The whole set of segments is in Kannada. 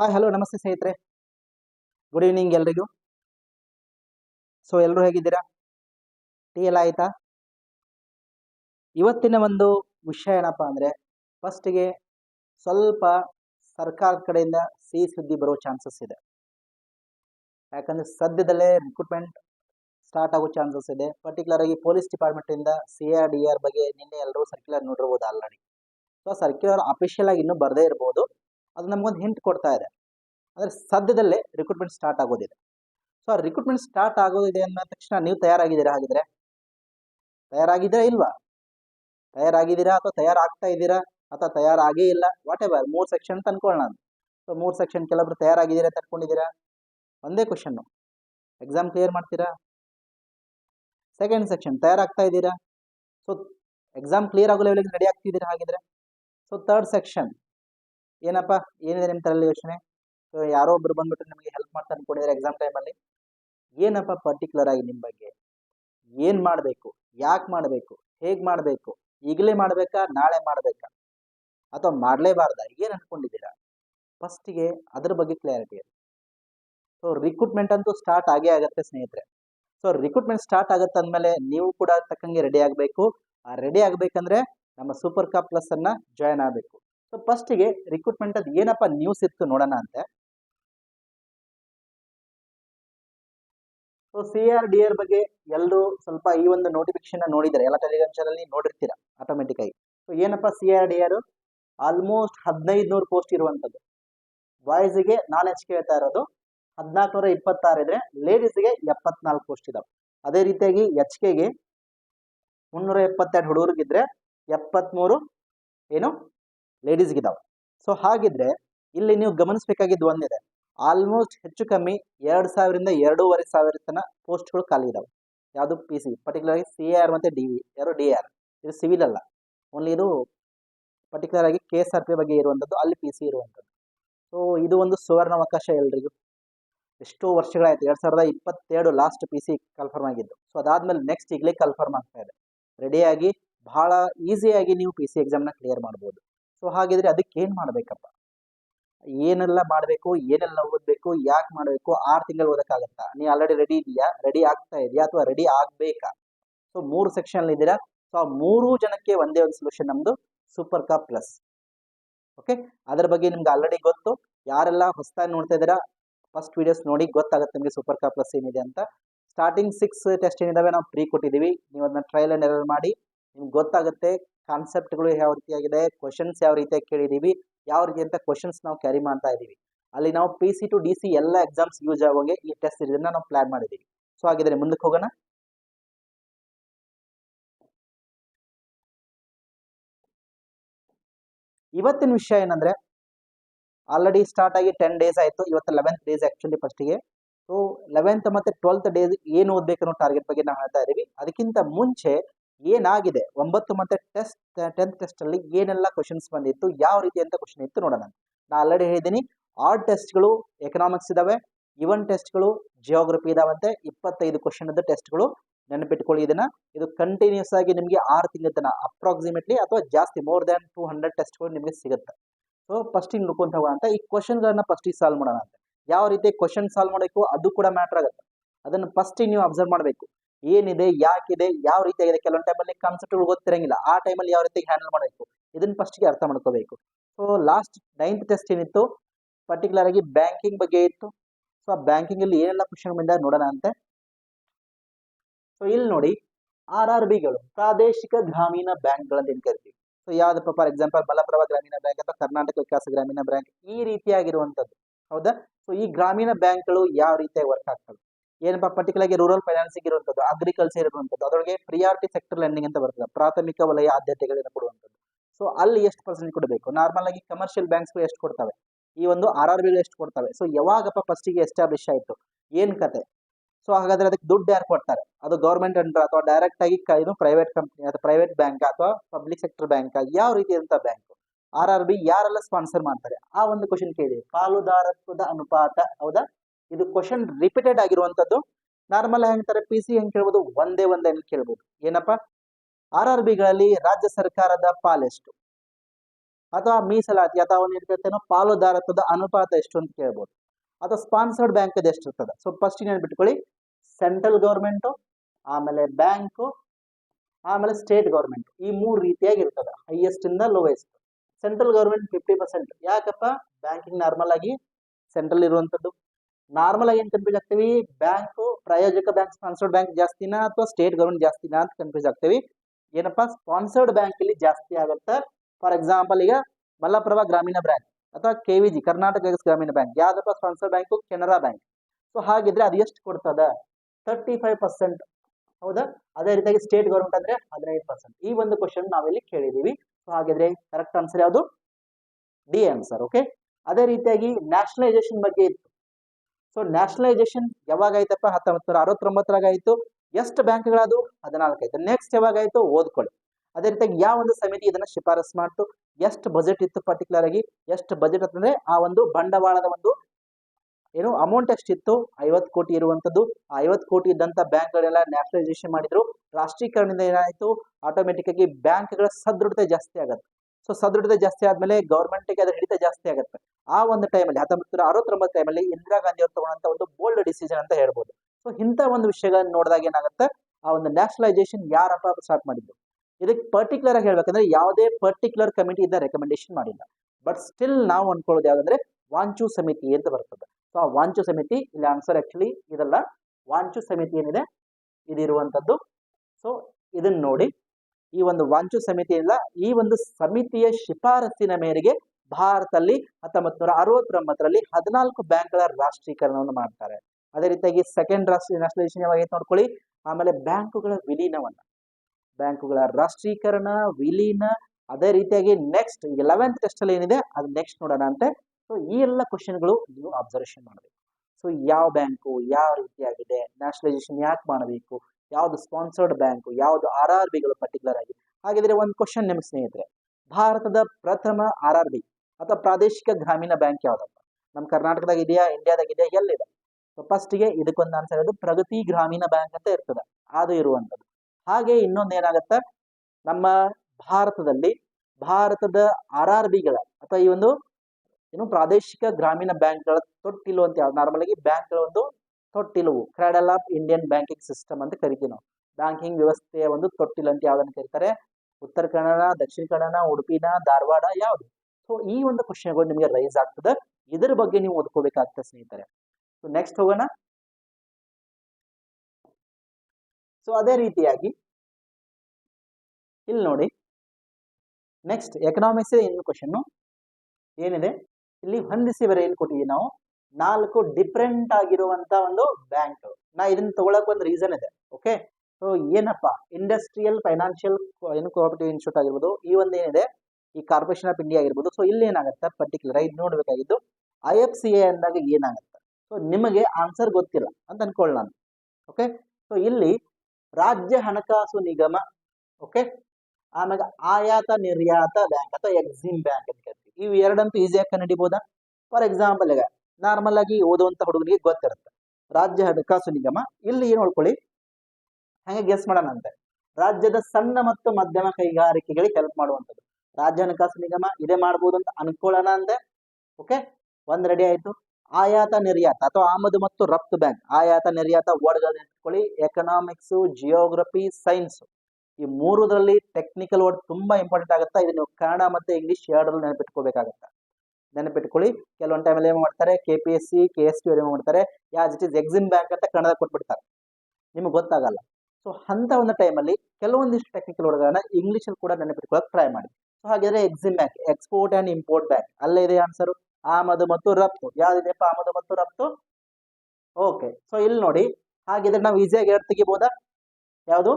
ಹಾಯ್ ಹಲೋ ನಮಸ್ತೆ ಸ್ನೇಹಿತರೆ. ಗುಡ್ ಈವ್ನಿಂಗ್ ಎಲ್ರಿಗೂ. ಸೊ ಎಲ್ಲರೂ ಹೇಗಿದ್ದೀರಾ? ಟೀ ಎಲ್ಲ ಆಯಿತಾ? ಇವತ್ತಿನ ಒಂದು ವಿಷಯ ಏನಪ್ಪ ಅಂದರೆ ಫಸ್ಟಿಗೆ ಸ್ವಲ್ಪ ಸರ್ಕಾರದ ಕಡೆಯಿಂದ ಸಿಹಿ ಸುದ್ದಿ ಬರೋ ಚಾನ್ಸಸ್ ಇದೆ. ಯಾಕಂದರೆ ಸದ್ಯದಲ್ಲೇ ರಿಕ್ರೂಟ್ಮೆಂಟ್ ಸ್ಟಾರ್ಟ್ ಆಗೋ ಚಾನ್ಸಸ್ ಇದೆ. ಪರ್ಟಿಕ್ಯುಲರ್ ಆಗಿ ಪೊಲೀಸ್ ಡಿಪಾರ್ಟ್ಮೆಂಟಿಂದ ಸಿ ಆರ್ ಡಿ ಆರ್ ಬಗ್ಗೆ ನಿನ್ನೆ ಎಲ್ಲರೂ ಸರ್ಕ್ಯುಲರ್ ನೋಡಿರ್ಬೋದು ಆಲ್ರೆಡಿ ಸೊ ಸರ್ಕ್ಯುಲರ್ ಅಫಿಷಿಯಲ್ ಆಗಿ ಇನ್ನೂ ಬರದೇ ಇರ್ಬೋದು. ಅದು ನಮಗೊಂದು ಹಿಂಟ್ ಕೊಡ್ತಾ ಇದೆ. ಅಂದರೆ ಸದ್ಯದಲ್ಲೇ ರಿಕ್ರೂಟ್ಮೆಂಟ್ ಸ್ಟಾರ್ಟ್ ಆಗೋದಿದೆ. ಸೊ ರಿಕ್ರೂಟ್ಮೆಂಟ್ ಸ್ಟಾರ್ಟ್ ಆಗೋದಿದೆ ಅನ್ನೋ ತಕ್ಷಣ ನೀವು ತಯಾರಾಗಿದ್ದೀರಾ? ಹಾಗಿದ್ರೆ ತಯಾರಾಗಿದ್ದೀರಾ ಇಲ್ವಾ? ತಯಾರಾಗಿದ್ದೀರಾ ಅಥವಾ ತಯಾರಾಗ್ತಾ ಇದ್ದೀರಾ? ಅಥವಾ ತಯಾರಾಗೇ ಇಲ್ಲ? ವಾಟ್ ಎವರ್ ಮೂರು ಸೆಕ್ಷನ್ ಅಂತ ಅನ್ಕೊಳ್ಳೋಣ ಸೊ ಮೂರು ಸೆಕ್ಷನ್ ಕೆಲವೊಬ್ರು ತಯಾರಾಗಿದ್ದೀರಾ ಅಂತ ಅನ್ಕೊಂಡಿದ್ದೀರಾ? ಒಂದೇ ಕ್ವಶನ್ನು ಎಕ್ಸಾಮ್ ಕ್ಲಿಯರ್ ಮಾಡ್ತೀರಾ? ಸೆಕೆಂಡ್ ಸೆಕ್ಷನ್ ತಯಾರಾಗ್ತಾ ಇದ್ದೀರಾ? ಸೊ ಎಕ್ಸಾಮ್ ಕ್ಲಿಯರ್ ಆಗೋ ಲೆವೆಲಿಗೆ ರೆಡಿ ಆಗ್ತಿದ್ದೀರಾ? ಹಾಗಿದ್ರೆ? ಸೊ ತರ್ಡ್ ಸೆಕ್ಷನ್ ಏನಪ್ಪ, ಏನಿದೆ ನಿಮ್ಮ ತಲೆಯಲ್ಲಿ ಯೋಚನೆ? ಸೊ ಯಾರೋ ಒಬ್ರು ಬಂದ್ಬಿಟ್ಟು ನಿಮಗೆ ಹೆಲ್ಪ್ ಮಾಡ್ತಾ ಅನ್ಕೊಂಡಿದ್ದಾರೆ ಎಕ್ಸಾಮ್ ಟೈಮಲ್ಲಿ ಏನಪ್ಪ ಪರ್ಟಿಕ್ಯುಲರ್ ಆಗಿ ನಿಮ್ಮ ಬಗ್ಗೆ? ಏನು ಮಾಡಬೇಕು? ಯಾಕೆ ಮಾಡಬೇಕು? ಹೇಗೆ ಮಾಡಬೇಕು? ಈಗಲೇ ಮಾಡಬೇಕಾ, ನಾಳೆ ಮಾಡಬೇಕಾ? ಅಥವಾ ಮಾಡಲೇಬಾರ್ದ? ಏನು ಅನ್ಕೊಂಡಿದ್ದೀರಾ? ಫಸ್ಟಿಗೆ ಅದ್ರ ಬಗ್ಗೆ ಕ್ಲಾರಿಟಿ ಇರಲಿ ಸೊ ರಿಕ್ರೂಟ್ಮೆಂಟ್ ಅಂತೂ ಸ್ಟಾರ್ಟ್ ಆಗೇ ಆಗುತ್ತೆ ಸ್ನೇಹಿತರೆ. ಸೊ ರಿಕ್ರೂಟ್ಮೆಂಟ್ ಸ್ಟಾರ್ಟ್ ಆಗುತ್ತೆ ಅಂದಮೇಲೆ ನೀವು ಕೂಡ ತಕ್ಕಂಗೆ ರೆಡಿ ಆಗಬೇಕು. ಆ ರೆಡಿ ಆಗಬೇಕಂದ್ರೆ ನಮ್ಮ ಸೂಪರ್ ಕಾಪ್ ಪ್ಲಸ್ ಅನ್ನ ಜಾಯ್ನ್ ಆಗಬೇಕು. ಸೊ ಫಸ್ಟಿಗೆ ರಿಕ್ರೂಟ್ಮೆಂಟ್ ಅದು ಏನಪ್ಪ ನ್ಯೂಸ್ ಇತ್ತು ನೋಡೋಣ ಅಂತೆ. So C R D R ಬಗ್ಗೆ ಎಲ್ಲರೂ ಸ್ವಲ್ಪ ಈ ಒಂದು ನೋಟಿಫಿಕೇಶನ್ ನೋಡಿದ್ರೆ, ಎಲ್ಲ ಟೆಲಿಗ್ರಾಮ್ ಚಾನಲ್ ನೋಡಿರ್ತೀರಾ ಆಟೋಮೆಟಿಕ್ ಆಗಿ. ಸೊ ಏನಪ್ಪ C R D R almost ಹದಿನೈದು ನೂರು ಪೋಸ್ಟ್ ಇರುವಂಥದ್ದು. ಬಾಯ್ಸ್ಗೆ ಎಚ್ ಕೆ ಹೇಳ್ತಾ ಇರೋದು ಹದಿನಾಲ್ಕು ನೂರ ಇಪ್ಪತ್ತಾರು ಇದ್ರೆ ಲೇಡೀಸ್ಗೆ ಎಪ್ಪತ್ನಾಲ್ಕು ಪೋಸ್ಟ್ ಇದಾವೆ. ಅದೇ ರೀತಿಯಾಗಿ ಎಚ್ ಕೆಗೆ ಮುನ್ನೂರ ಎಪ್ಪತ್ತೆರಡು ಹುಡುಗರಿಗಿದ್ರೆ ಎಪ್ಪತ್ಮೂರು ಏನು? ಲೇಡೀಸ್ಗಿದಾವೆ ಸೊ ಹಾಗಿದ್ರೆ ಇಲ್ಲಿ ನೀವು ಗಮನಿಸಬೇಕಾಗಿದ್ದು ಒಂದಿದೆ. ಆಲ್ಮೋಸ್ಟ್ ಹೆಚ್ಚು ಕಮ್ಮಿ ಎರಡು ಸಾವಿರದಿಂದ ಎರಡೂವರೆ ಸಾವಿರ ತನ ಪೋಸ್ಟ್ಗಳು ಖಾಲಿ ಇದಾವೆ. ಯಾವುದು P C particular C R ಮತ್ತು ಡಿ ವಿ ಯಾರು ಡಿ ಆರ್ ಇದು ಸಿವಿಲ್ ಅಲ್ಲ. ಓನ್ಲಿ ಇದು ಪರ್ಟಿಕ್ಯುಲರ್ ಆಗಿ ಕೆ ಎಸ್ ಆರ್ ಪಿ ಬಗ್ಗೆ ಇರುವಂಥದ್ದು ಅಲ್ಲಿ ಪಿ ಸಿ ಇರುವಂಥದ್ದು ಸೊ ಇದು ಒಂದು ಸುವರ್ಣ ಅವಕಾಶ ಎಲ್ರಿಗೂ. ಎಷ್ಟೋ ವರ್ಷಗಳಾಯಿತು, ಎರಡು ಸಾವಿರದ ಇಪ್ಪತ್ತೆರಡು ಲಾಸ್ಟ್ ಪಿ ಸಿ ಕನ್ಫರ್ಮ್ ಆಗಿದ್ದು. ಸೊ ಅದಾದಮೇಲೆ ನೆಕ್ಸ್ಟ್ ಈಗಲೇ ಕನ್ಫರ್ಮ್ ಆಗ್ತಾ ಇದೆ. ರೆಡಿಯಾಗಿ ಭಾಳ ಈಸಿಯಾಗಿ ನೀವು ಪಿ ಸಿ ಎಕ್ಸಾಮ್ನ ಕ್ಲಿಯರ್ ಮಾಡ್ಬೋದು. ಸೊ ಹಾಗಿದ್ರೆ ಅದಕ್ಕೆ ಏನು ಮಾಡಬೇಕಪ್ಪ? ಏನೆಲ್ಲ ಮಾಡಬೇಕು, ಏನೆಲ್ಲ ಓದಬೇಕು, ಯಾಕೆ ಮಾಡಬೇಕು, ಆರು ತಿಂಗಳು ಓದಕ್ಕಾಗತ್ತಾ? ನೀ ಆಲ್ರೆಡಿ ರೆಡಿ ಇದೆಯಾ ರೆಡಿ ಆಗ್ತಾ ಇದೆಯಾ ಅಥವಾ ರೆಡಿ ಆಗಬೇಕಾ? ಸೊ ಮೂರು ಸೆಕ್ಷನ್ ಇದ್ದೀರಾ? ಸೊ ಆ ಮೂರು ಜನಕ್ಕೆ ಒಂದೇ ಒಂದು ಸೊಲ್ಯೂಷನ್ ನಮ್ಮದು ಸೂಪರ್ ಕಪ್ ಪ್ಲಸ್ ಓಕೆ ಅದರ ಬಗ್ಗೆ ನಿಮ್ಗೆ ಆಲ್ರೆಡಿ ಗೊತ್ತು. ಯಾರೆಲ್ಲ ಹೊಸದಾಗಿ ನೋಡ್ತಾ ಇದ್ದೀರಾ? ಫಸ್ಟ್ ವಿಡಿಯೋಸ್ ನೋಡಿ ಗೊತ್ತಾಗುತ್ತೆ ನಿಮಗೆ ಸೂಪರ್ ಕಪ್ ಪ್ಲಸ್ ಏನಿದೆ ಅಂತ. ಸ್ಟಾರ್ಟಿಂಗ್ ಸಿಕ್ಸ್ ಟೆಸ್ಟ್ ಏನಿದಾವೆ, ನಾವು ಫ್ರೀ ಕೊಟ್ಟಿದ್ದೀವಿ. ನೀವು ಅದನ್ನ ಟ್ರಯಲ್ ಅಂಡ್ ಎರರ್ ಮಾಡಿ, ನಿಮ್ಗೆ ಗೊತ್ತಾಗುತ್ತೆ ಕಾನ್ಸೆಪ್ಟ್ಗಳು ಯಾವ ರೀತಿಯಾಗಿದೆ ಕ್ವಶನ್ಸ್ ಯಾವ ರೀತಿಯಾಗಿ ಕೇಳಿದ್ದೀವಿ, ಯಾವ ರೀತಿ ಅಂತ ಕ್ವಶನ್ಸ್ ನಾವು ಕ್ಯಾರಿ ಮಾಡ್ತಾ ಇದ್ದೀವಿ. ಅಲ್ಲಿ ನಾವು P C to D C ಎಲ್ಲ ಎಕ್ಸಾಮ್ಸ್ ಯೂಸ್ ಆಗೋಂಗೆ ಈ ಟೆಸ್ಟ್ ಇದನ್ನ ನಾವು ಪ್ಲಾನ್ ಮಾಡಿದ್ದೀವಿ. ಸೊ ಹಾಗಿದ್ರೆ ಮುಂದಕ್ಕೆ ಹೋಗೋಣ. ಇವತ್ತಿನ ವಿಷಯ ಏನಂದ್ರೆ ಆಲ್ರೆಡಿ ಸ್ಟಾರ್ಟ್ ಆಗಿ ಟೆನ್ ಡೇಸ್ ಆಯಿತು, ಇವತ್ತು ಲೆವೆಂತ್ ಡೇಸ್ ಆ್ಯಕ್ಚುಲಿ ಫಸ್ಟಿಗೆ ಸೊ ಲೆವೆಂತ್ ಮತ್ತು ಟ್ವೆಲ್ತ್ ಡೇಸ್ ಏನು ಓದಬೇಕು ಅನ್ನೋ ಟಾರ್ಗೆಟ್ ಬಗ್ಗೆ ನಾವು ಹೇಳ್ತಾ ಇದ್ದೀವಿ. ಅದಕ್ಕಿಂತ ಮುಂಚೆ ಏನಾಗಿದೆ? ಒಂಬತ್ತು ಮತ್ತು ಟೆಸ್ಟ್ ಟೆಂತ್ ಟೆಸ್ಟಲ್ಲಿ ಏನೆಲ್ಲ ಕ್ವಶನ್ಸ್ ಬಂದಿತ್ತು? ಯಾವ ರೀತಿ ಅಂತ ಕ್ವಶನ್ ಇತ್ತು ನೋಡೋಣ. ನಾನು ಆಲ್ರೆಡಿ ಹೇಳಿದ್ದೀನಿ ಆರ್ಡ್ ಟೆಸ್ಟ್ಗಳು ಎಕನಾಮಿಕ್ಸ್ ಇದಾವೆ ಇವನ್ ಟೆಸ್ಟ್ಗಳು ಜಿಯೋಗ್ರಫಿ ಇದಾವಂತೆ, ಇಪ್ಪತ್ತೈದು ಟೆಸ್ಟ್ ಟೆಸ್ಟ್ಗಳು ನೆನಪಿಟ್ಕೊಳ್ಳಿ ಇದನ್ನ ಇದು ಕಂಟಿನ್ಯೂಸ್ ಆಗಿ ನಿಮಗೆ ಆರು ತಿಂಗಳ ತನಕ ಅಪ್ರಾಕ್ಸಿಮೇಟ್ಲಿ ಅಥವಾ ಜಾಸ್ತಿ ಮೋರ್ ದ್ಯಾನ್ ಟೂ ಹಂಡ್ರೆಡ್ ಟೆಸ್ಟ್ಗಳು ನಿಮಗೆ ಸಿಗುತ್ತೆ. ಸೊ ಫಸ್ಟಿಗೆ ನೋಡ್ಕೊಂತ ಹೋಗೋಣ ಈ ಕ್ವಶನ್ಗಳನ್ನ ಫಸ್ಟಿಗೆ ಸಾಲ್ವ್ ಮಾಡೋಣ ಅಂತ. ಯಾವ ರೀತಿ ಕ್ವಶನ್ ಸಾಲ್ವ್ ಮಾಡಬೇಕು, ಅದು ಕೂಡ ಮ್ಯಾಟರ್ ಆಗುತ್ತೆ. ಅದನ್ನು ಫಸ್ಟಿಗೆ ನೀವು ಅಬ್ಸರ್ವ್ ಮಾಡಬೇಕು. ಏನಿದೆ, ಯಾಕಿದೆ, ಯಾವ ರೀತಿ ಆಗಿದೆ, ಕೆಲವೊಂದು ಟೈಮಲ್ಲಿ ಕಾನ್ಸೆಪ್ಟ್ಗಳು ಗೊತ್ತಿರಂಗಿಲ್ಲ. ಆ ಟೈಮಲ್ಲಿ ಯಾವ ರೀತಿ ಹ್ಯಾಂಡಲ್ ಮಾಡಬೇಕು? ಇದನ್ನ ಫಸ್ಟ್ಗೆ ಅರ್ಥ ಮಾಡ್ಕೋಬೇಕು. ಸೊ ಲಾಸ್ಟ್ ನೈನ್ತ್ ಟೆಸ್ಟ್ ಏನಿತ್ತು? ಪರ್ಟಿಕ್ಯುಲರ್ ಆಗಿ ಬ್ಯಾಂಕಿಂಗ್ ಬಗ್ಗೆ ಇತ್ತು. ಸೊ ಆ ಬ್ಯಾಂಕಿಂಗ್ ಅಲ್ಲಿ ಏನೆಲ್ಲ ಕ್ವಶನ್ ಬಂದ ನೋಡೋಣ ಅಂತೆ. ಸೊ ಇಲ್ಲಿ ನೋಡಿ ಆರ್ ಆರ್ ಬಿಗಳು ಪ್ರಾದೇಶಿಕ ಗ್ರಾಮೀಣ ಬ್ಯಾಂಕ್ಗಳಂತ ಏನ್ ಕರಿತೀವಿ? ಸೊ ಯಾವ್ದಪ್ಪ ಫಾರ್ ಎಕ್ಸಾಂಪಲ್ ಮಲಪ್ರಭಾ ಗ್ರಾಮೀಣ ಬ್ಯಾಂಕ್ ಅಥವಾ ಕರ್ನಾಟಕ ವಿಕಾಸ ಗ್ರಾಮೀಣ ಬ್ಯಾಂಕ್ ಈ ರೀತಿಯಾಗಿರುವಂತದ್ದು. ಹೌದಾ? ಸೊ ಈ ಗ್ರಾಮೀಣ ಬ್ಯಾಂಕ್ಗಳು ಯಾವ ರೀತಿಯಾಗಿ ವರ್ಕ್ ಆಗ್ತವೆ? ಏನಪ್ಪ ಪರ್ಟಿಕ್ಯುಲರ್ ಆಗಿ ರೂರಲ್ ಫೈನಾನ್ಸಿಂಗ್ ಇರುವಂಥದ್ದು ಅಗ್ರಿಕಲ್ಚರ್ ಇರುವಂಥದ್ದು, ಅದರೊಳಗೆ ಪ್ರಿಯಾರಿಟಿ ಸೆಕ್ಟರ್ ಲೆಂಡಿಂಗ್ ಅಂತ ಬರ್ತದೆ, ಪ್ರಾಥಮಿಕ ವಲಯ ಆದ್ಯತೆಗಳನ್ನು ಕೊಡುವಂಥದ್ದು. ಸೊ ಅಲ್ಲಿ ಎಷ್ಟು ಪರ್ಸೆಂಟ್ ಕೊಡಬೇಕು? ನಾರ್ಮಲ್ ಆಗಿ ಕಮರ್ಷಿಯಲ್ ಬ್ಯಾಂಕ್ಸ್ಗಳು ಎಷ್ಟು ಕೊಡ್ತವೆ? ಈ ಒಂದು ಆರ್ ಆರ್ ಬಿಗಳು ಎಷ್ಟು ಕೊಡ್ತವೆ? ಸೊ ಯಾವಾಗಪ್ಪ ಫಸ್ಟಿಗೆ ಎಸ್ಟಾಬ್ಲಿಷ್ ಆಯಿತು? ಏನು ಕತೆ? ಸೊ ಹಾಗಾದ್ರೆ ಅದಕ್ಕೆ ದುಡ್ಡು ಯಾರು ಕೊಡ್ತಾರೆ? ಅದು ಗೌರ್ಮೆಂಟ್ ಅಂಡರ್ ಅಥವಾ ಡೈರೆಕ್ಟ್ ಆಗಿ ಇದು ಪ್ರೈವೇಟ್ ಕಂಪ್ನಿ ಅಥವಾ ಪ್ರೈವೇಟ್ ಬ್ಯಾಂಕ್ ಅಥವಾ ಪಬ್ಲಿಕ್ ಸೆಕ್ಟರ್ ಬ್ಯಾಂಕ್ ಯಾವ ರೀತಿಯಾದಂಥ ಬ್ಯಾಂಕ್ ಆರ್ ಆರ್ ಬಿ ಯಾರೆಲ್ಲ ಸ್ಪಾನ್ಸರ್ ಮಾಡ್ತಾರೆ? ಆ ಒಂದು ಕ್ವಶನ್ ಕೇಳಿ ಪಾಲುದಾರತ್ವದ ಅನುಪಾತ, ಹೌದಾ? ಇದು ಕ್ವಶನ್ ರಿಪೀಟೆಡ್ ಆಗಿರುವಂತದ್ದು. ನಾರ್ಮಲ್ ಹೆಂಗ್ತಾರೆ ಪಿ ಸಿ ಹೆಂಗ್ ಕೇಳ್ಬೋದು? ಒಂದೇ ಒಂದೇ ಕೇಳ್ಬೋದು. ಏನಪ್ಪ? ಆರ್ ಆರ್ ಬಿಗಳಲ್ಲಿ ರಾಜ್ಯ ಸರ್ಕಾರದ ಪಾಲೆಷ್ಟು ಅಥವಾ ಮೀಸಲಾತಿ, ಅಥವಾ ಏನು ಕೇಳ್ತೇನೋ, ಪಾಲುದಾರತ್ವದ ಅನುಪಾತ ಎಷ್ಟು ಅಂತ ಕೇಳ್ಬೋದು. ಅಥವಾ ಸ್ಪಾನ್ಸರ್ಡ್ ಬ್ಯಾಂಕ್ ಎಷ್ಟು ಇರ್ತದೆ? ಸೊ ಫಸ್ಟ್ ಬಿಟ್ಕೊಳ್ಳಿ ಸೆಂಟ್ರಲ್ ಗೌರ್ಮೆಂಟು ಆಮೇಲೆ ಬ್ಯಾಂಕು ಆಮೇಲೆ ಸ್ಟೇಟ್ ಗೌರ್ಮೆಂಟ್ ಈ ಮೂರು ರೀತಿಯಾಗಿ ಇರ್ತದೆ ಹೈಯೆಸ್ಟ್ ಇಂದ lowest central government fifty percent ಯಾಕಪ್ಪ? ಬ್ಯಾಂಕಿಂಗ್ ನಾರ್ಮಲ್ ಆಗಿ ಸೆಂಟ್ರಲ್ ಇರುವಂತದ್ದು. ನಾರ್ಮಲ್ ಆಗಿ ಏನ್ ಕನ್ಫ್ಯೂಸ್ ಆಗ್ತೀವಿ? ಬ್ಯಾಂಕು ಪ್ರಾಯೋಜಕ ಬ್ಯಾಂಕ್ ಸ್ಪಾನ್ಸರ್ಡ್ ಬ್ಯಾಂಕ್ ಜಾಸ್ತಿನಾ ಅಥವಾ ಸ್ಟೇಟ್ ಗೌರ್ಮೆಂಟ್ ಜಾಸ್ತಿನಾ ಅಂತ ಕನ್ಫ್ಯೂಸ್ ಆಗ್ತೀವಿ. ಏನಪ್ಪ? ಸ್ಪಾನ್ಸರ್ಡ್ ಬ್ಯಾಂಕ್ ಇಲ್ಲಿ ಜಾಸ್ತಿ ಆಗುತ್ತೆ. ಫಾರ್ ಎಕ್ಸಾಂಪಲ್ ಈಗ ಮಲ್ಲಪ್ರಭಾ ಗ್ರಾಮೀಣ ಬ್ಯಾಂಕ್ ಅಥವಾ K V G Karnataka Gramin bank ಯಾವ್ದಪ್ಪ? Sponsor bank Canara bank so ಹಾಗಿದ್ರೆ ಅದು ಎಷ್ಟು ಕೊಡ್ತದ? ತರ್ಟಿ ಫೈವ್ ಪರ್ಸೆಂಟ್ ಹೌದಾ? ಅದೇ ರೀತಿಯಾಗಿ ಸ್ಟೇಟ್ ಗೌರ್ಮೆಂಟ್ ಅಂದ್ರೆ ಹದಿನೈದು ಪರ್ಸೆಂಟ್ ಈ ಒಂದು ಕ್ವಶನ್ ನಾವಿಲ್ಲಿ ಕೇಳಿದೀವಿ. ಸೊ ಹಾಗಿದ್ರೆ ಕರೆಕ್ಟ್ ಆನ್ಸರ್ ಯಾವುದು? ಡಿ ಆನ್ಸರ್ ಓಕೆ ಅದೇ ರೀತಿಯಾಗಿ ನ್ಯಾಷನಲೈಸೇಷನ್ ಬಗ್ಗೆ ಇತ್ತು. ಸೊ ನ್ಯಾಷನಲೈಸೇಷನ್ ಯಾವಾಗ ಆಯ್ತಪ್ಪ ಹತ್ತೊಂಬತ್ತು ನೂರ ಅರವತ್ತೊಂಬತ್ತರಾಗ ಆಯಿತು ಎಷ್ಟು ಬ್ಯಾಂಕ್ಗಳದು ಹದಿನಾಲ್ಕು ಆಯ್ತು ನೆಕ್ಸ್ಟ್ ಯಾವಾಗ ಆಯ್ತು ಓದ್ಕೊಳ್ಳಿ. ಅದೇ ರೀತಿಯಾಗಿ ಯಾವ ಒಂದು ಸಮಿತಿ ಇದನ್ನ ಶಿಫಾರಸ್ ಮಾಡ್ತು? ಎಷ್ಟು ಬಜೆಟ್ ಇತ್ತು ಪರ್ಟಿಕ್ಯುಲರ್ ಆಗಿ? ಎಷ್ಟು ಬಜೆಟ್ ಅಂತಂದ್ರೆ ಆ ಒಂದು ಬಂಡವಾಳದ ಒಂದು ಏನು ಅಮೌಂಟ್ ಎಷ್ಟಿತ್ತು ಐವತ್ತು ಕೋಟಿ ಇರುವಂತದ್ದು ಆ ಐವತ್ತು ಕೋಟಿ ಇದ್ದಂತ ಬ್ಯಾಂಕ್ಗಳೆಲ್ಲ ನ್ಯಾಷನಲೈಸೇಷನ್ ಮಾಡಿದ್ರು. ರಾಷ್ಟ್ರೀಕರಣದಿಂದ ಏನಾಯ್ತು? ಆಟೋಮೆಟಿಕ್ ಆಗಿ ಬ್ಯಾಂಕ್ಗಳ ಸದೃಢತೆ ಜಾಸ್ತಿ ಆಗುತ್ತೆ. ಸೊ ಸದೃಢತೆ ಜಾಸ್ತಿ ಆದ್ಮೇಲೆ ಗೌರ್ಮೆಂಟ್ಗೆ ಅದರ ಹಿಡಿತ ಜಾಸ್ತಿ ಆಗುತ್ತೆ. ಆ ಒಂದು ಟೈಮಲ್ಲಿ ಹತ್ತೊಂಬತ್ತು ನೂರ ಅರವತ್ತೊಂಬತ್ತು ಟೈಮಲ್ಲಿ ಇಂದಿರಾ ಗಾಂಧಿ ಅವರು ತಗೊಂಡಂತ ಒಂದು ಬೋಲ್ಡ್ ಡಿಸಿಷನ್ ಅಂತ ಹೇಳ್ಬೋದು. ಸೊ ಇಂಥ ಒಂದು ವಿಷಯಗಳನ್ನ ನೋಡಿದಾಗ ಏನಾಗುತ್ತೆ? ಆ ಒಂದು ನ್ಯಾಷನಲೈಸೇಷನ್ ಯಾರಪ್ಪ ಸ್ಟಾರ್ಟ್ ಮಾಡಿದ್ರು ಇದಕ್ಕೆ ಪರ್ಟಿಕ್ಯುಲರ್ ಆಗಿ ಹೇಳ್ಬೇಕಂದ್ರೆ ಯಾವುದೇ ಪರ್ಟಿಕ್ಯುಲರ್ ಕಮಿಟಿ ಇಂದ ರೆಕಮೆಂಡೇಶನ್ ಮಾಡಿಲ್ಲ. ಬಟ್ ಸ್ಟಿಲ್ ನಾವು ಅನ್ಕೊಳ್ಳೋದು ಯಾವ್ದಂದ್ರೆ ವಾಂಚು ಸಮಿತಿ ಅಂತ ಬರ್ತದೆ. ಸೊ ಆ ವಾಂಚು ಸಮಿತಿ ಇಲ್ಲಿ ಆನ್ಸರ್ ಆಕ್ಚುಲಿ ಇದಲ್ಲ. ವಾಂಚು ಸಮಿತಿ ಏನಿದೆ? ಇದಿರುವಂಥದ್ದು. ಸೊ ಇದನ್ನ ನೋಡಿ. ಈ ಒಂದು ವಾಂಚು ಸಮಿತಿಯಿಂದ ಈ ಒಂದು ಸಮಿತಿಯ ಶಿಫಾರಸ್ಸಿನ ಮೇರೆಗೆ ಭಾರತದಲ್ಲಿ ಹತ್ತೊಂಬತ್ತು ನೂರ ಅರವತ್ತೊಂಬತ್ತರಲ್ಲಿ ಹದಿನಾಲ್ಕು ಬ್ಯಾಂಕ್ಗಳ ರಾಷ್ಟ್ರೀಕರಣವನ್ನು ಮಾಡ್ತಾರೆ. ಅದೇ ರೀತಿಯಾಗಿ ಸೆಕೆಂಡ್ ರಾಷ್ಟ್ರೀಯ ನ್ಯಾಷನಲೈಸೇಷನ್ ನೋಡ್ಕೊಳ್ಳಿ, ಆಮೇಲೆ ಬ್ಯಾಂಕುಗಳ ವಿಲೀನವನ್ನ. ಬ್ಯಾಂಕುಗಳ ರಾಷ್ಟ್ರೀಕರಣ, ವಿಲೀನ, ಅದೇ ರೀತಿಯಾಗಿ ನೆಕ್ಸ್ಟ್ ಎಲೆವೆಂತ್ ಟೆಸ್ಟ್ ಅಲ್ಲಿ ಏನಿದೆ, ಅದು ನೆಕ್ಸ್ಟ್ ನೋಡೋಣ ಅಂತೆ. ಸೊ ಈ ಎಲ್ಲ ಕ್ವಶನ್ಗಳು ನೀವು ಅಬ್ಸರ್ವೇಷನ್ ಮಾಡಬೇಕು. ಸೊ ಯಾವ ಬ್ಯಾಂಕು, ಯಾವ ರೀತಿಯಾಗಿದೆ ನ್ಯಾಷನಲೈಸೇಷನ್ ಯಾಕೆ ಮಾಡಬೇಕು ಯಾವ್ದು ಸ್ಪಾನ್ಸರ್ಡ್ ಬ್ಯಾಂಕು ಯಾವುದು ಆರ್ ಆರ್ ಬಿಗಳು ಪರ್ಟಿಕ್ಯುಲರ್ ಆಗಿ. ಹಾಗಿದ್ರೆ ಒಂದು ಕ್ವಶನ್ ನಿಮ್ಮ ಸ್ನೇಹಿತರೆ. ಭಾರತದ ಪ್ರಥಮ ಆರ್ ಆರ್ ಬಿ ಅಥವಾ ಪ್ರಾದೇಶಿಕ ಗ್ರಾಮೀಣ ಬ್ಯಾಂಕ್ ಯಾವುದಪ್ಪ? ನಮ್ಮ ಕರ್ನಾಟಕದಾಗ ಇದೆಯಾ? ಇಂಡಿಯಾದಾಗ ಇದೆಯಾ? ಎಲ್ಲಿದೆ? ಸೊ ಫಸ್ಟ್ಗೆ ಇದಕ್ಕೊಂದು ಆನ್ಸರ್ ಇರೋದು ಪ್ರಗತಿ ಗ್ರಾಮೀಣ ಬ್ಯಾಂಕ್ ಅಂತ ಇರ್ತದೆ. ಅದು ಇರುವಂಥದ್ದು ಹಾಗೆ ಇನ್ನೊಂದು ಏನಾಗುತ್ತೆ? ನಮ್ಮ ಭಾರತದಲ್ಲಿ ಭಾರತದ ಆರ್ ಆರ್ ಬಿಗಳ ಅಥವಾ ಈ ಒಂದು ಏನು ಪ್ರಾದೇಶಿಕ ಗ್ರಾಮೀಣ ಬ್ಯಾಂಕ್ಗಳ ತೊಟ್ಟಿಲು ಅಂತ ಯಾವ್ದು? ನಾರ್ಮಲ್ ಆಗಿ ಬ್ಯಾಂಕ್ಗಳ ಒಂದು ತೊಟ್ಟಿಲು cradle of Indian banking system ಅಂತ ಕರಿತೀವಿ ನಾವು. ಬ್ಯಾಂಕಿಂಗ್ ವ್ಯವಸ್ಥೆಯ ಒಂದು ತೊಟ್ಟಿಲು ಅಂತ ಯಾವ್ದನ್ನ ಕರೀತಾರೆ? ಉತ್ತರ ಕನ್ನಡ, ದಕ್ಷಿಣ ಕನ್ನಡ, ಉಡುಪಿನ, ಧಾರವಾಡ ಯಾವುದು? ಸೊ ಈ ಒಂದು ಕ್ವಶನ್ಗಳು ನಿಮಗೆ ರೈಸ್ ಆಗ್ತದೆ. ಇದರ ಬಗ್ಗೆ ನೀವು ಓದ್ಕೋಬೇಕಾಗ್ತದೆ ಸ್ನೇಹಿತರೆ. ಸೊ ನೆಕ್ಸ್ಟ್ ಹೋಗೋಣ. ಸೊ ಅದೇ ರೀತಿಯಾಗಿ ಇಲ್ಲಿ ನೋಡಿ. ನೆಕ್ಸ್ಟ್ ಎಕನಾಮಿಕ್ಸ್ ಏನು ಕ್ವಶನ್ ಏನಿದೆ? ಇಲ್ಲಿ ಹೊಂದಿಸಿ ಬರ ಏನು ಕೊಟ್ಟಿದ್ದೀವಿ ನಾವು? ನಾಲ್ಕು ಡಿಫ್ರೆಂಟ್ ಆಗಿರುವಂತ ಒಂದು ಬ್ಯಾಂಕ್ ನಾ ಇದನ್ನ ತಗೊಳಕ್ ಒಂದು ರೀಸನ್ ಇದೆ ಓಕೆ ಸೊ ಏನಪ್ಪ? ಇಂಡಸ್ಟ್ರಿಯಲ್ ಫೈನಾನ್ಷಿಯಲ್ ಏನು ಕೋಆಪರೇಟಿವ್ ಇನ್ಸ್ಟಿಟ್ಯೂಟ್ ಆಗಿರ್ಬೋದು, ಈ ಒಂದು ಏನಿದೆ? ಈ ಕಾರ್ಪೊರೇಷನ್ ಆಫ್ ಇಂಡಿಯಾ ಆಗಿರ್ಬೋದು. ಸೊ ಇಲ್ಲಿ ಏನಾಗುತ್ತೆ? ಪರ್ಟಿಕ್ಯುಲರ್ ಇದು ನೋಡ್ಬೇಕಾಗಿದ್ದು ಐ ಎಫ್ ಸಿ ಎ ಅಂದಾಗ ಏನಾಗುತ್ತೆ? ಸೊ ನಿಮಗೆ ಆನ್ಸರ್ ಗೊತ್ತಿಲ್ಲ ಅಂತ ಅನ್ಕೊಳ್ಳ ನಾನು ಓಕೆ ಸೊ ಇಲ್ಲಿ ರಾಜ್ಯ ಹಣಕಾಸು ನಿಗಮ ಓಕೆ ಆಮೇಲೆ ಆಯಾತ ನಿರ್ಯಾತ ಬ್ಯಾಂಕ್ ಅಥವಾ ಎಕ್ಸಿಮ್ ಬ್ಯಾಂಕ್ ಅಂತ ಕರಿತೀವಿ. ಇವು ಎರಡಂತೂ ಈಸಿಯಾಗಿ ಕಂಡುಹಿಡಿಬೋದಾ? ಫಾರ್ ಎಕ್ಸಾಂಪಲ್ ಈಗ ನಾರ್ಮಲ್ ಆಗಿ ಓದುವಂತ ಹುಡುಗನಿಗೆ ಗೊತ್ತಿರುತ್ತೆ. ರಾಜ್ಯ ಹಣಕಾಸು ನಿಗಮ, ಇಲ್ಲಿ ಏನ್ ನೋಡ್ಕೊಳ್ಳಿ ಹಂಗೆ ಗೆಸ್ ಮಾಡೋಣಂತೆ ರಾಜ್ಯದ ಸಣ್ಣ ಮತ್ತು ಮಧ್ಯಮ ಕೈಗಾರಿಕೆಗಳಿಗೆ ಹೆಲ್ಪ್ ಮಾಡುವಂಥದ್ದು. ರಾಜ್ಯ ಹಣಕಾಸು ನಿಗಮ ಇದೇ ಮಾಡ್ಬೋದು ಅಂತ ಅನ್ಕೊಳ್ಳೋಣ ಅಂದೆ. ಓಕೆ ಒಂದ್ ರೆಡಿ ಆಯ್ತು. ಆಯಾತ ನಿರ್ಯಾತ ಅಥವಾ ಆಮದು ಮತ್ತು ರಫ್ತು ಬ್ಯಾಂಕ್. ಆಯಾತ ನಿರ್ಯಾತ ವರ್ಡ್ಗಳನ್ನ ಇಟ್ಕೊಳ್ಳಿ ಎಕನಾಮಿಕ್ಸ್ ಜಿಯೋಗ್ರಫಿ ಸೈನ್ಸ್ ಈ ಮೂರರಲ್ಲಿ ಟೆಕ್ನಿಕಲ್ ವರ್ಡ್ ತುಂಬಾ ಇಂಪಾರ್ಟೆಂಟ್ ಆಗುತ್ತೆ? ಇದು ನೀವು ಕನ್ನಡ ಮತ್ತೆ ಇಂಗ್ಲಿಷ್ ಎರಡರಲ್ಲಿ ನೆನಪಿಟ್ಕೋಬೇಕಾಗತ್ತೆ? ನೆನಪಿಟ್ಕೊಳ್ಳಿ. ಕೆಲವೊಂದು ಟೈಮಲ್ಲಿ ಏನು ಮಾಡ್ತಾರೆ K P S C K S T ಅವ್ರು ಏನು ಮಾಡ್ತಾರೆ as it is Exim bank ಅಂತ ಕನ್ನಡ ಕೊಟ್ಬಿಡ್ತಾರೆ. ನಿಮ್ಗೆ ಗೊತ್ತಾಗಲ್ಲ. ಸೊ ಅಂತ ಒಂದು ಟೈಮಲ್ಲಿ ಕೆಲವೊಂದಿಷ್ಟು ಟೆಕ್ನಿಕಲ್ ವರ್ಡ್ಗಳನ್ನ ಇಂಗ್ಲೀಷಲ್ಲಿ ಕೂಡ ನೆನಪಿಟ್ಕೊಳ್ಳೋಕೆ ಟ್ರೈ ಮಾಡಿ. ಸೊ ಹಾಗಿದ್ರೆ Exim bank export and import bank ಅಲ್ಲೇ ಇದೆ ಆನ್ಸರು ಆಮದು ಮತ್ತು ರಫ್ತು. ಯಾವುದಿದೆಯಪ್ಪ ಆಮದು ಮತ್ತು ರಫ್ತು? ಓಕೆ ಸೊ ಇಲ್ಲಿ ನೋಡಿ. ಹಾಗಿದ್ರೆ ನಾವು ಈಸಿಯಾಗಿ ಎರಡು ತೆಗಿಬೋದಾ? ಯಾವುದು?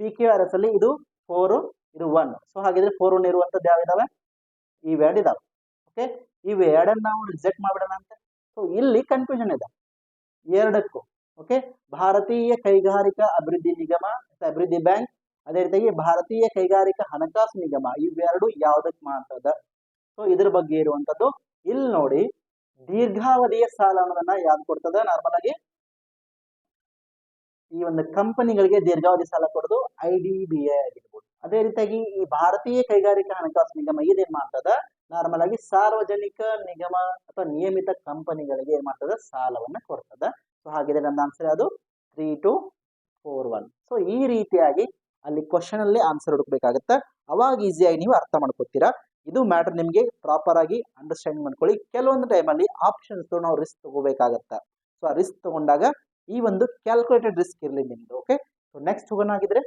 ಪಿ ಕ್ಯೂ ಆರ್ ಎಸ್ ಅಲ್ಲಿ ಇದು ಫೋರು ಇದು ಒನ್ ಸೊ ಹಾಗಿದ್ರೆ ಫೋರ್ ಒನ್ ಇರುವಂತದ್ದು ಯಾವಿದಾವೆ ಇವೆರಡು ಇದಾವೆ. ಓಕೆ ಇವು ಎರಡನ್ನ ನಾವು ರಿಜೆಕ್ಟ್ ಮಾಡ್ಬಿಡೋಣ ಅಂತ? ಸೊ ಇಲ್ಲಿ ಕನ್ಫ್ಯೂಷನ್ ಇದೆ. ಎರಡಕ್ಕೂ ಓಕೆ ಭಾರತೀಯ ಕೈಗಾರಿಕಾ ಅಭಿವೃದ್ಧಿ ನಿಗಮ ಅಭಿವೃದ್ಧಿ ಬ್ಯಾಂಕ್, ಅದೇ ರೀತಿಯಾಗಿ ಭಾರತೀಯ ಕೈಗಾರಿಕಾ ಹಣಕಾಸು ನಿಗಮ, ಇವೆರಡು ಯಾವುದಕ್ಕೆ ಮಾಡ್ತದ? ಸೊ ಇದ್ರ ಬಗ್ಗೆ ಇರುವಂತದ್ದು, ಇಲ್ಲಿ ನೋಡಿ, ದೀರ್ಘಾವಧಿಯ ಸಾಲ ಅನ್ನೋದನ್ನ ಯಾವ್ದು ಕೊಡ್ತದ? ನಾರ್ಮಲ್ ಆಗಿ ಈ ಒಂದು ಕಂಪನಿಗಳಿಗೆ ದೀರ್ಘಾವಧಿ ಸಾಲ ಕೊಡೋದು ಐ ಡಿ ಬಿ ಐ ಆಗಿರ್ಬೋದು. ಅದೇ ರೀತಿಯಾಗಿ ಈ ಭಾರತೀಯ ಕೈಗಾರಿಕಾ ಹಣಕಾಸು ನಿಗಮ ಇದೇನ್ ಮಾಡ್ತದ? ನಾರ್ಮಲ್ ಆಗಿ ಸಾರ್ವಜನಿಕ ನಿಗಮ ಅಥವಾ ನಿಯಮಿತ ಕಂಪನಿಗಳಿಗೆ ಏನ್ ಮಾಡ್ತದೆ? ಸಾಲವನ್ನ ಕೊಡ್ತದ. ಸೊ ಹಾಗಿದ್ರೆ ನನ್ನ ಆನ್ಸರ್ ಅದು three two four one so ಈ ರೀತಿಯಾಗಿ ಅಲ್ಲಿ ಕ್ವಶನ್ ಅಲ್ಲಿ ಆನ್ಸರ್ ಹುಡುಕ್ಬೇಕಾಗತ್ತೆ. ಅವಾಗ ಈಸಿಯಾಗಿ ನೀವು ಅರ್ಥ ಮಾಡ್ಕೊತೀರಾ? ಇದು ಮ್ಯಾಟರ್ ನಿಮಗೆ ಪ್ರಾಪರ್ ಆಗಿ ಅಂಡರ್ಸ್ಟ್ಯಾಂಡ್ ಮಾಡ್ಕೊಳ್ಳಿ. ಕೆಲವೊಂದು ಟೈಮಲ್ಲಿ ಆಪ್ಷನ್ಸ್ ನಾವು ರಿಸ್ಕ್ ತಗೋಬೇಕಾಗತ್ತೆ. ಸೊ ಆ ರಿಸ್ಕ್ ತಗೊಂಡಾಗ ಈ ಒಂದು ಕ್ಯಾಲ್ಕುಲೇಟೆಡ್ ರಿಸ್ಕ್ ಇರಲಿ ನಿಮ್ದು ಓಕೆ ಸೊ ನೆಕ್ಸ್ಟ್ ಹೋಗೋಣ ಆಗಿದ್ರೆ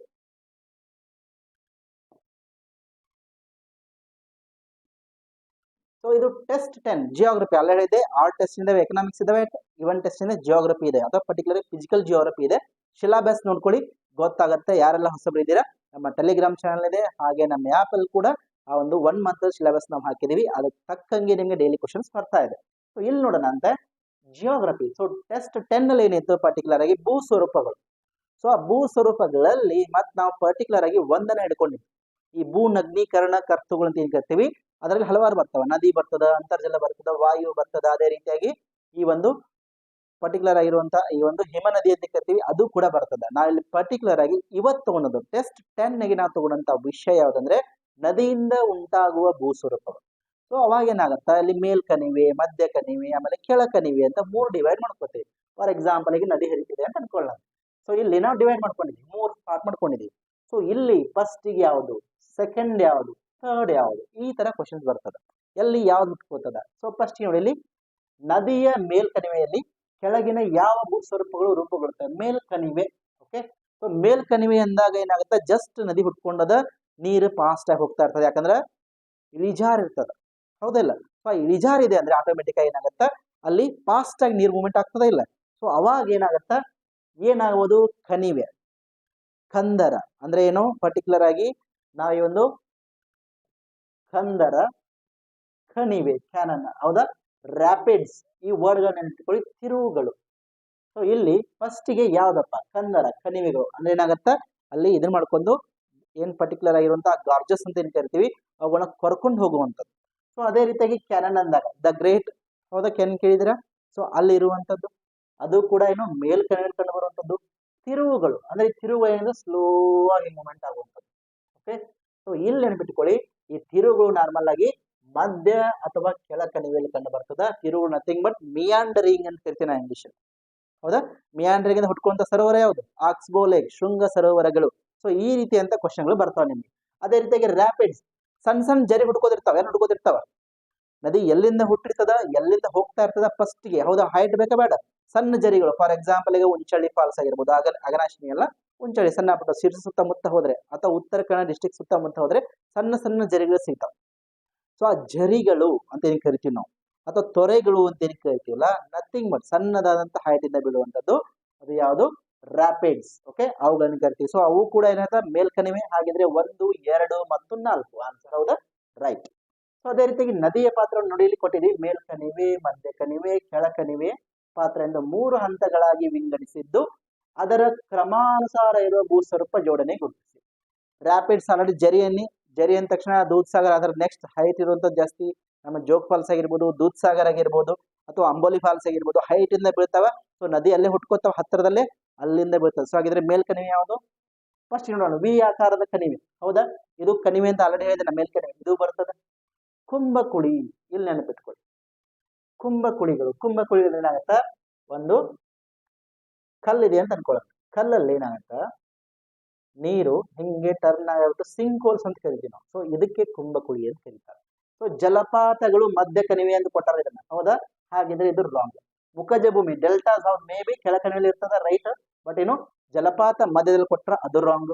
ಸೊ ಇದು ಟೆಸ್ಟ್ ಟೆನ್ ಜಿಯೋಗ್ರಫಿ ಆಲ್ರೆಡಿ ಇದೆ. ಆರ್ ಟೆಸ್ಟ್ ಇದಾವೆ ಎಕನಾಮಿಕ್ಸ್ ಇದಾವೆ ಇವನ್ ಟೆಸ್ಟ್ ಇಂದ ಜಿಯೋಗ್ರಫಿ ಇದೆ. ಅಥವಾ ಪರ್ಟಿಕ್ಯುಲರ್ ಫಿಸಿಕಲ್ ಜಿಯೋಗ್ರಫಿ ಇದೆ. ಶಿಲಾಬ್ಯಾಸ್ ನೋಡ್ಕೊಳ್ಳಿ. ಗೊತ್ತಾಗುತ್ತೆ. ಯಾರೆಲ್ಲ ಹೊಸಬರಿದ್ದೀರಾ ನಮ್ಮ ಟೆಲಿಗ್ರಾಮ್ ಚಾನಲ್ ಇದೆ. ಹಾಗೆ ನಮ್ಮ ಆ್ಯಪ್ ಅಲ್ಲಿ ಕೂಡ ಆ ಒಂದು ಒನ್ ಮಂತ್ ಸಿಲೆಬಸ್ ನಾವು ಹಾಕಿದೀವಿ. ಅದಕ್ಕೆ ತಕ್ಕಂಗೆ ನಿಮಗೆ ಡೈಲಿ ಕ್ವಶನ್ಸ್ ಬರ್ತಾ ಇದೆ. ಸೊ ಇಲ್ಲಿ ನೋಡೋಣ ಅಂತ. ಜಿಯೋಗ್ರಫಿ ಸೊ ಟೆಸ್ಟ್ ಟೆನ್ ಅಲ್ಲಿ ಏನಿತ್ತು? ಪರ್ಟಿಕ್ಯುಲರ್ ಆಗಿ ಭೂ ಸ್ವರೂಪಗಳು ಸೊ ಆ ಭೂ ಸ್ವರೂಪಗಳಲ್ಲಿ ಮತ್ತೆ ನಾವು ಪರ್ಟಿಕ್ಯುಲರ್ ಆಗಿ ಒಂದನ್ನ ಹಿಡ್ಕೊಂಡಿದ್ವಿ. ಈ ಭೂ ನಗ್ನೀಕರಣ ಕರ್ತುಗಳು ಅಂತ ಏನ್ ಅದರಲ್ಲಿ ಹಲವಾರು ಬರ್ತವೆ. ನದಿ ಬರ್ತದ, ಅಂತರ್ಜಲ ಬರ್ತದ, ವಾಯು ಬರ್ತದ, ಅದೇ ರೀತಿಯಾಗಿ ಈ ಒಂದು ಪರ್ಟಿಕ್ಯುಲರ್ ಆಗಿರುವಂತಹ ಈ ಒಂದು ಹಿಮ ನದಿ ಅಂತ ಕರಿತೀವಿ, ಅದು ಕೂಡ ಬರ್ತದೆ. ಇಲ್ಲಿ ಪರ್ಟಿಕ್ಯುಲರ್ ಆಗಿ ಇವತ್ತು ಒಂದು ಟೆಸ್ಟ್ ಟೆನ್ಗೆ ನಾವು ತಗೊಂಡಂತ ವಿಷಯ ಯಾವುದಂದ್ರೆ, ನದಿಯಿಂದ ಉಂಟಾಗುವ ಭೂಸ್ವರೂಪಗಳು. ಸೊ ಅವಾಗ ಏನಾಗುತ್ತೆ? ಅಲ್ಲಿ ಮೇಲ್ ಕಣಿವೆ, ಮಧ್ಯ ಕಣಿವೆ, ಆಮೇಲೆ ಕೆಳ ಕಣಿವೆ ಅಂತ ಮೂರು ಡಿವೈಡ್ ಮಾಡ್ಕೋತೀವಿ. ಫಾರ್ ಎಕ್ಸಾಂಪಲ್ ಆಗಿ ನದಿ ಹರಿತಿದೆ ಅಂತ ಅನ್ಕೊಳ್ಳೋಣ. ಸೊ ಇಲ್ಲಿ ನಾವು ಡಿವೈಡ್ ಮಾಡ್ಕೊಂಡಿದ್ವಿ, ಮೂರು ಪಾರ್ಟ್ ಮಾಡ್ಕೊಂಡಿದ್ದೀವಿ ಸೊ ಇಲ್ಲಿ ಫಸ್ಟ್ ಯಾವುದು? ಸೆಕೆಂಡ್ ಯಾವುದು? ಥರ್ಡ್ ಯಾವುದು? ಈ ತರ ಕ್ವಶನ್ಸ್ ಬರ್ತದೆ. ಎಲ್ಲಿ ಯಾವ್ದು ಮುಟ್ಕೋತದ ಸೊ ಫಸ್ಟ್ ನೋಡಿ ಇಲ್ಲಿ ನದಿಯ ಮೇಲ್ಕಣಿವೆಯಲ್ಲಿ ಕೆಳಗಿನ ಯಾವ ಭೂ ಸ್ವರೂಪಗಳು ರೂಪುಗೊಳ್ಳುತ್ತವೆ? ಮೇಲ್ಕಣಿವೆ ಓಕೆ ಸೊ ಮೇಲ್ಕಣಿವೆ ಅಂದಾಗ ಏನಾಗುತ್ತೆ? ಜಸ್ಟ್ ನದಿ ಹುಟ್ಕೊಂಡದ ನೀರು ಫಾಸ್ಟ್ ಆಗಿ ಹೋಗ್ತಾ ಇರ್ತದೆ. ಯಾಕಂದ್ರೆ, ಇಳಿಜಾರ್ ಇರ್ತದ. ಹೌದಿಲ್ಲ ಸೊ ಇಳಿಜಾರ್ ಇದೆ ಅಂದ್ರೆ ಆಟೋಮೆಟಿಕ್ ಆಗಿ ಏನಾಗುತ್ತೆ? ಅಲ್ಲಿ ಫಾಸ್ಟ್ ಆಗಿ ನೀರು ಮೂವ್ಮೆಂಟ್ ಆಗ್ತದ ಇಲ್ಲ? ಸೊ ಅವಾಗ ಏನಾಗತ್ತ? ಏನಾಗುವುದು ಕಣಿವೆ. ಕಂದರ. ಅಂದ್ರೆ ಏನು? ಪರ್ಟಿಕ್ಯುಲರ್ ಆಗಿ ನಾವು ಈ ಒಂದು ಕಂದರ ಕಣಿವೆ ಕ್ಯಾನನ್ ಹೌದಾ? ರ್ಯಾಪಿಡ್ಸ್ ಈ ವರ್ಡ್ಗಳನ್ನ ನೆನಪಿಟ್ಕೊಳ್ಳಿ, ತಿರುವುಗಳು. ಸೊ ಇಲ್ಲಿ ಫಸ್ಟಿಗೆ ಯಾವ್ದಪ್ಪ? ಕಂದರ ಕಣಿವೆಗಳು ಅಂದ್ರೆ ಏನಾಗತ್ತ? ಅಲ್ಲಿ ಇದನ್ನ ಮಾಡ್ಕೊಂಡು ಏನ್ ಪರ್ಟಿಕ್ಯುಲರ್ ಆಗಿರುವಂತಹ ಗಾರ್ಜಸ್ ಅಂತ ಏನ್ ಕರಿತೀವಿ? ಅವುಗಳನ್ನ ಕೊರ್ಕೊಂಡು ಹೋಗುವಂಥದ್ದು. ಸೊ ಅದೇ ರೀತಿಯಾಗಿ ಕ್ಯಾನನ್ ಅಂದಾಗ ದ ಗ್ರೇಟ್ ಹೌದಾ? ಕೆನ್ ಕೇಳಿದಿರಾ? ಸೊ ಅಲ್ಲಿ ಇರುವಂತದ್ದು ಅದು ಕೂಡ ಏನು ಮೇಲ್ ಕಣಿವೆ ಕಂಡು ಬರುವಂತದ್ದು ತಿರುವುಗಳು. ಅಂದ್ರೆ ತಿರುವು ಏನಿದೆ? ಸ್ಲೋ ಆಗಿ ಮೂವ್ಮೆಂಟ್ ಆಗುವಂಥದ್ದು. ಓಕೆ ಸೊ ಇಲ್ಲಿ ನೆನಪಿಟ್ಕೊಳ್ಳಿ ಈ ತಿರುಗು ನಾರ್ಮಲ್ ಆಗಿ ಮಧ್ಯ ಅಥವಾ ಕೆಳ ಕಣಿವೆಯಲ್ಲಿ ಕಂಡು ಬರ್ತದ. ತಿರುಗು ನಥಿಂಗ್ ಬಟ್ ಮಿಯಾಂಡರಿಂಗ್ ಅಂತ ಕರಿತೀನಿ ನಾ ಇಂಗ್ಲಿಷ್ ಹೌದಾ? ಮಿಯಾಂಡರಿಂಗ್ ಅಂತ ಹುಟ್ಕೊಂತ ಸರೋವರ ಯಾವುದು? ಆಕ್ಸ್ಬೋಲೆಗ್ ಶೃಂಗ ಸರೋವರಗಳು. ಸೊ ಈ ರೀತಿ ಅಂತ ಕ್ವಶನ್ಗಳು ಬರ್ತಾವ ನಿಮ್ಗೆ. ಅದೇ ರೀತಿಯಾಗಿ ರ್ಯಾಪಿಡ್ಸ್ ಸಣ್ಣ ಸಣ್ಣ ಜರಿ ಹುಡ್ಕೋದಿರ್ತಾವ ಏನ್ ಹುಡ್ಕೋದಿರ್ತಾವ ನದಿ ಎಲ್ಲಿಂದ ಹುಟ್ಟಿರ್ತದ? ಎಲ್ಲಿಂದ ಹೋಗ್ತಾ ಇರ್ತದ? ಫಸ್ಟ್ಗೆ. ಹೌದಾ? ಹೈಟ್ ಬೇಕಾ ಬೇಡ. ಸಣ್ಣ ಜರಿಗಳು. ಫಾರ್ ಎಕ್ಸಾಂಪಲ್ ಈಗ ಉಂಚಳ್ಳಿ ಫಾಲ್ಸ್ ಆಗಿರ್ಬೋದು ಆಗ ಅಗನಾಶಿನಿ ಎಲ್ಲ ಉಂಚಳ್ಳಿ ಸಣ್ಣ ಪುಟ್ಟ ಶಿರ್ಸಿ ಸುತ್ತಮುತ್ತ ಹೋದರೆ ಅಥವಾ ಉತ್ತರ ಕನ್ನಡ ಡಿಸ್ಟಿಕ್ ಸುತ್ತಮುತ್ತ ಹೋದರೆ ಸಣ್ಣ ಸಣ್ಣ ಜರಿಗಳು ಸಿಗ್ತಾವೆ. ಸೊ ಆ ಜರಿಗಳು ಅಂತ ಏನು ಕರಿತೀವಿ ನಾವು? ಅಥವಾ ತೊರೆಗಳು ಅಂತ ಏನು ಕರಿತೀವಲ್ಲ ನಥಿಂಗ್ ಬಟ್ ಸಣ್ಣದಾದಂತ ಹೈಟಿಂದ ಬೀಳುವಂಥದ್ದು, ಅದು ಯಾವುದು? ರ್ಯಾಪಿಡ್ಸ್ ಓಕೆ ಅವುಗಳನ್ನು ಕರಿತೀವಿ. ಸೊ ಅವು ಕೂಡ ಏನಾಯ್ತ ಮೇಲ್ಕಣಿವೆ, ಹಾಗಿದ್ರೆ ಒಂದು, ಎರಡು ಮತ್ತು ನಾಲ್ಕು. ಆನ್ಸರ್ ಹೌದಾ? ರೈಟ್ ಸೊ ಅದೇ ರೀತಿಯಾಗಿ ನದಿಯ ಪಾತ್ರವನ್ನು ನುಡಿಯಲ್ಲಿ ಕೊಟ್ಟಿದ್ದೀವಿ. ಮೇಲ್ಕಣಿವೆ ಮಧ್ಯ ಕಣಿವೆ ಕೆಳಕಣಿವೆ ಪಾತ್ರ ಎಂದು ಮೂರು ಹಂತಗಳಾಗಿ ವಿಂಗಡಿಸಿದ್ದು ಅದರ ಕ್ರಮಾನುಸಾರ ಇರುವ ಭೂಸ್ವರೂಪ ಜೋಡಣೆ ಗುರುತಿಸಿ. ರ್ಯಾಪಿಡ್ಸ್ ಆಲ್ರೆಡಿ ಜರಿಯನ್ನಿ, ಜರಿ ಅಂದ ತಕ್ಷಣ ದೂದ್ ಸಾಗರ್ ಅದರ ನೆಕ್ಸ್ಟ್ ಹೈಟ್ ಇರುವಂಥದ್ದು ಜಾಸ್ತಿ, ನಮ್ಮ ಜೋಗ್ ಫಾಲ್ಸ್ ಆಗಿರ್ಬೋದು ದೂದ್ ಸಾಗರ್ ಆಗಿರ್ಬೋದು, ಅಥವಾ ಅಂಬೋಲಿ ಫಾಲ್ಸ್ ಆಗಿರ್ಬೋದು ಹೈಟ್ ಇಂದ ಬೀಳ್ತಾವ ಸೊ ನದಿ ಅಲ್ಲೇ ಹುಟ್ಕೋತಾವ, ಹತ್ತಿರದಲ್ಲೇ ಅಲ್ಲಿಂದ ಬೀಳ್ತದೆ ಸೊ ಹಾಗಿದ್ರೆ ಮೇಲ್ಕಣಿವೆ ಯಾವುದು? ಫಸ್ಟ್ ನೋಡೋಣ ವಿ ಆಕಾರದ ಕಣಿವೆ. ಹೌದಾ? ಇದು ಕಣಿವೆ ಅಂತ ಆಲ್ರೆಡಿ ಹೇಳಿದೆ, ನಮ್ಮ ಮೇಲ್ಕಣಿವೆ ಇದು ಬರ್ತದೆ? ಕುಂಭಕುಳಿ. ಇಲ್ಲಿ ನೆನಪಿಟ್ಕೊಳ್ಳಿ. ಕುಂಭಕುಳಿಗಳು ಕುಂಭಕುಳಿಗಳು ಏನಾಗತ್ತ? ಒಂದು ಕಲ್ಲಿದೆ ಅಂತ ಅನ್ಕೊಳ್ಳೋಣ. ಕಲ್ಲಲ್ಲಿ ಏನಾಗತ್ತ? ನೀರು ಹಿಂಗೆ ಟರ್ನ್ ಆಗಿಬಿಟ್ಟು ಸಿಂಕ್ ಹೋಲ್ಸ್ ಅಂತ ಕರಿತೀವಿ ನಾವು. ಸೊ ಇದಕ್ಕೆ ಕುಂಭಕುಳಿ ಅಂತ ಕರೀತಾರೆ. ಸೊ ಜಲಪಾತಗಳು ಮಧ್ಯ ಕಣಿವೆ ಅಂತ ಕೊಟ್ಟಾರೆ ಇದನ್ನ. ಹೌದಾ? ಹಾಗಿದ್ರೆ ಇದು ರಾಂಗ್ ಮುಖಜ ಭೂಮಿ ಡೆಲ್ಟಾಸ್ ಹೌದು ಮೇ ಬಿ ಕೆಳ ಕಣಿವೆಯಲ್ಲಿ ಇರ್ತದ ರೈಟ್ ಬಟ್ ಏನು? ಜಲಪಾತ ಮಧ್ಯದಲ್ಲಿ ಕೊಟ್ರ ಅದು ರಾಂಗ್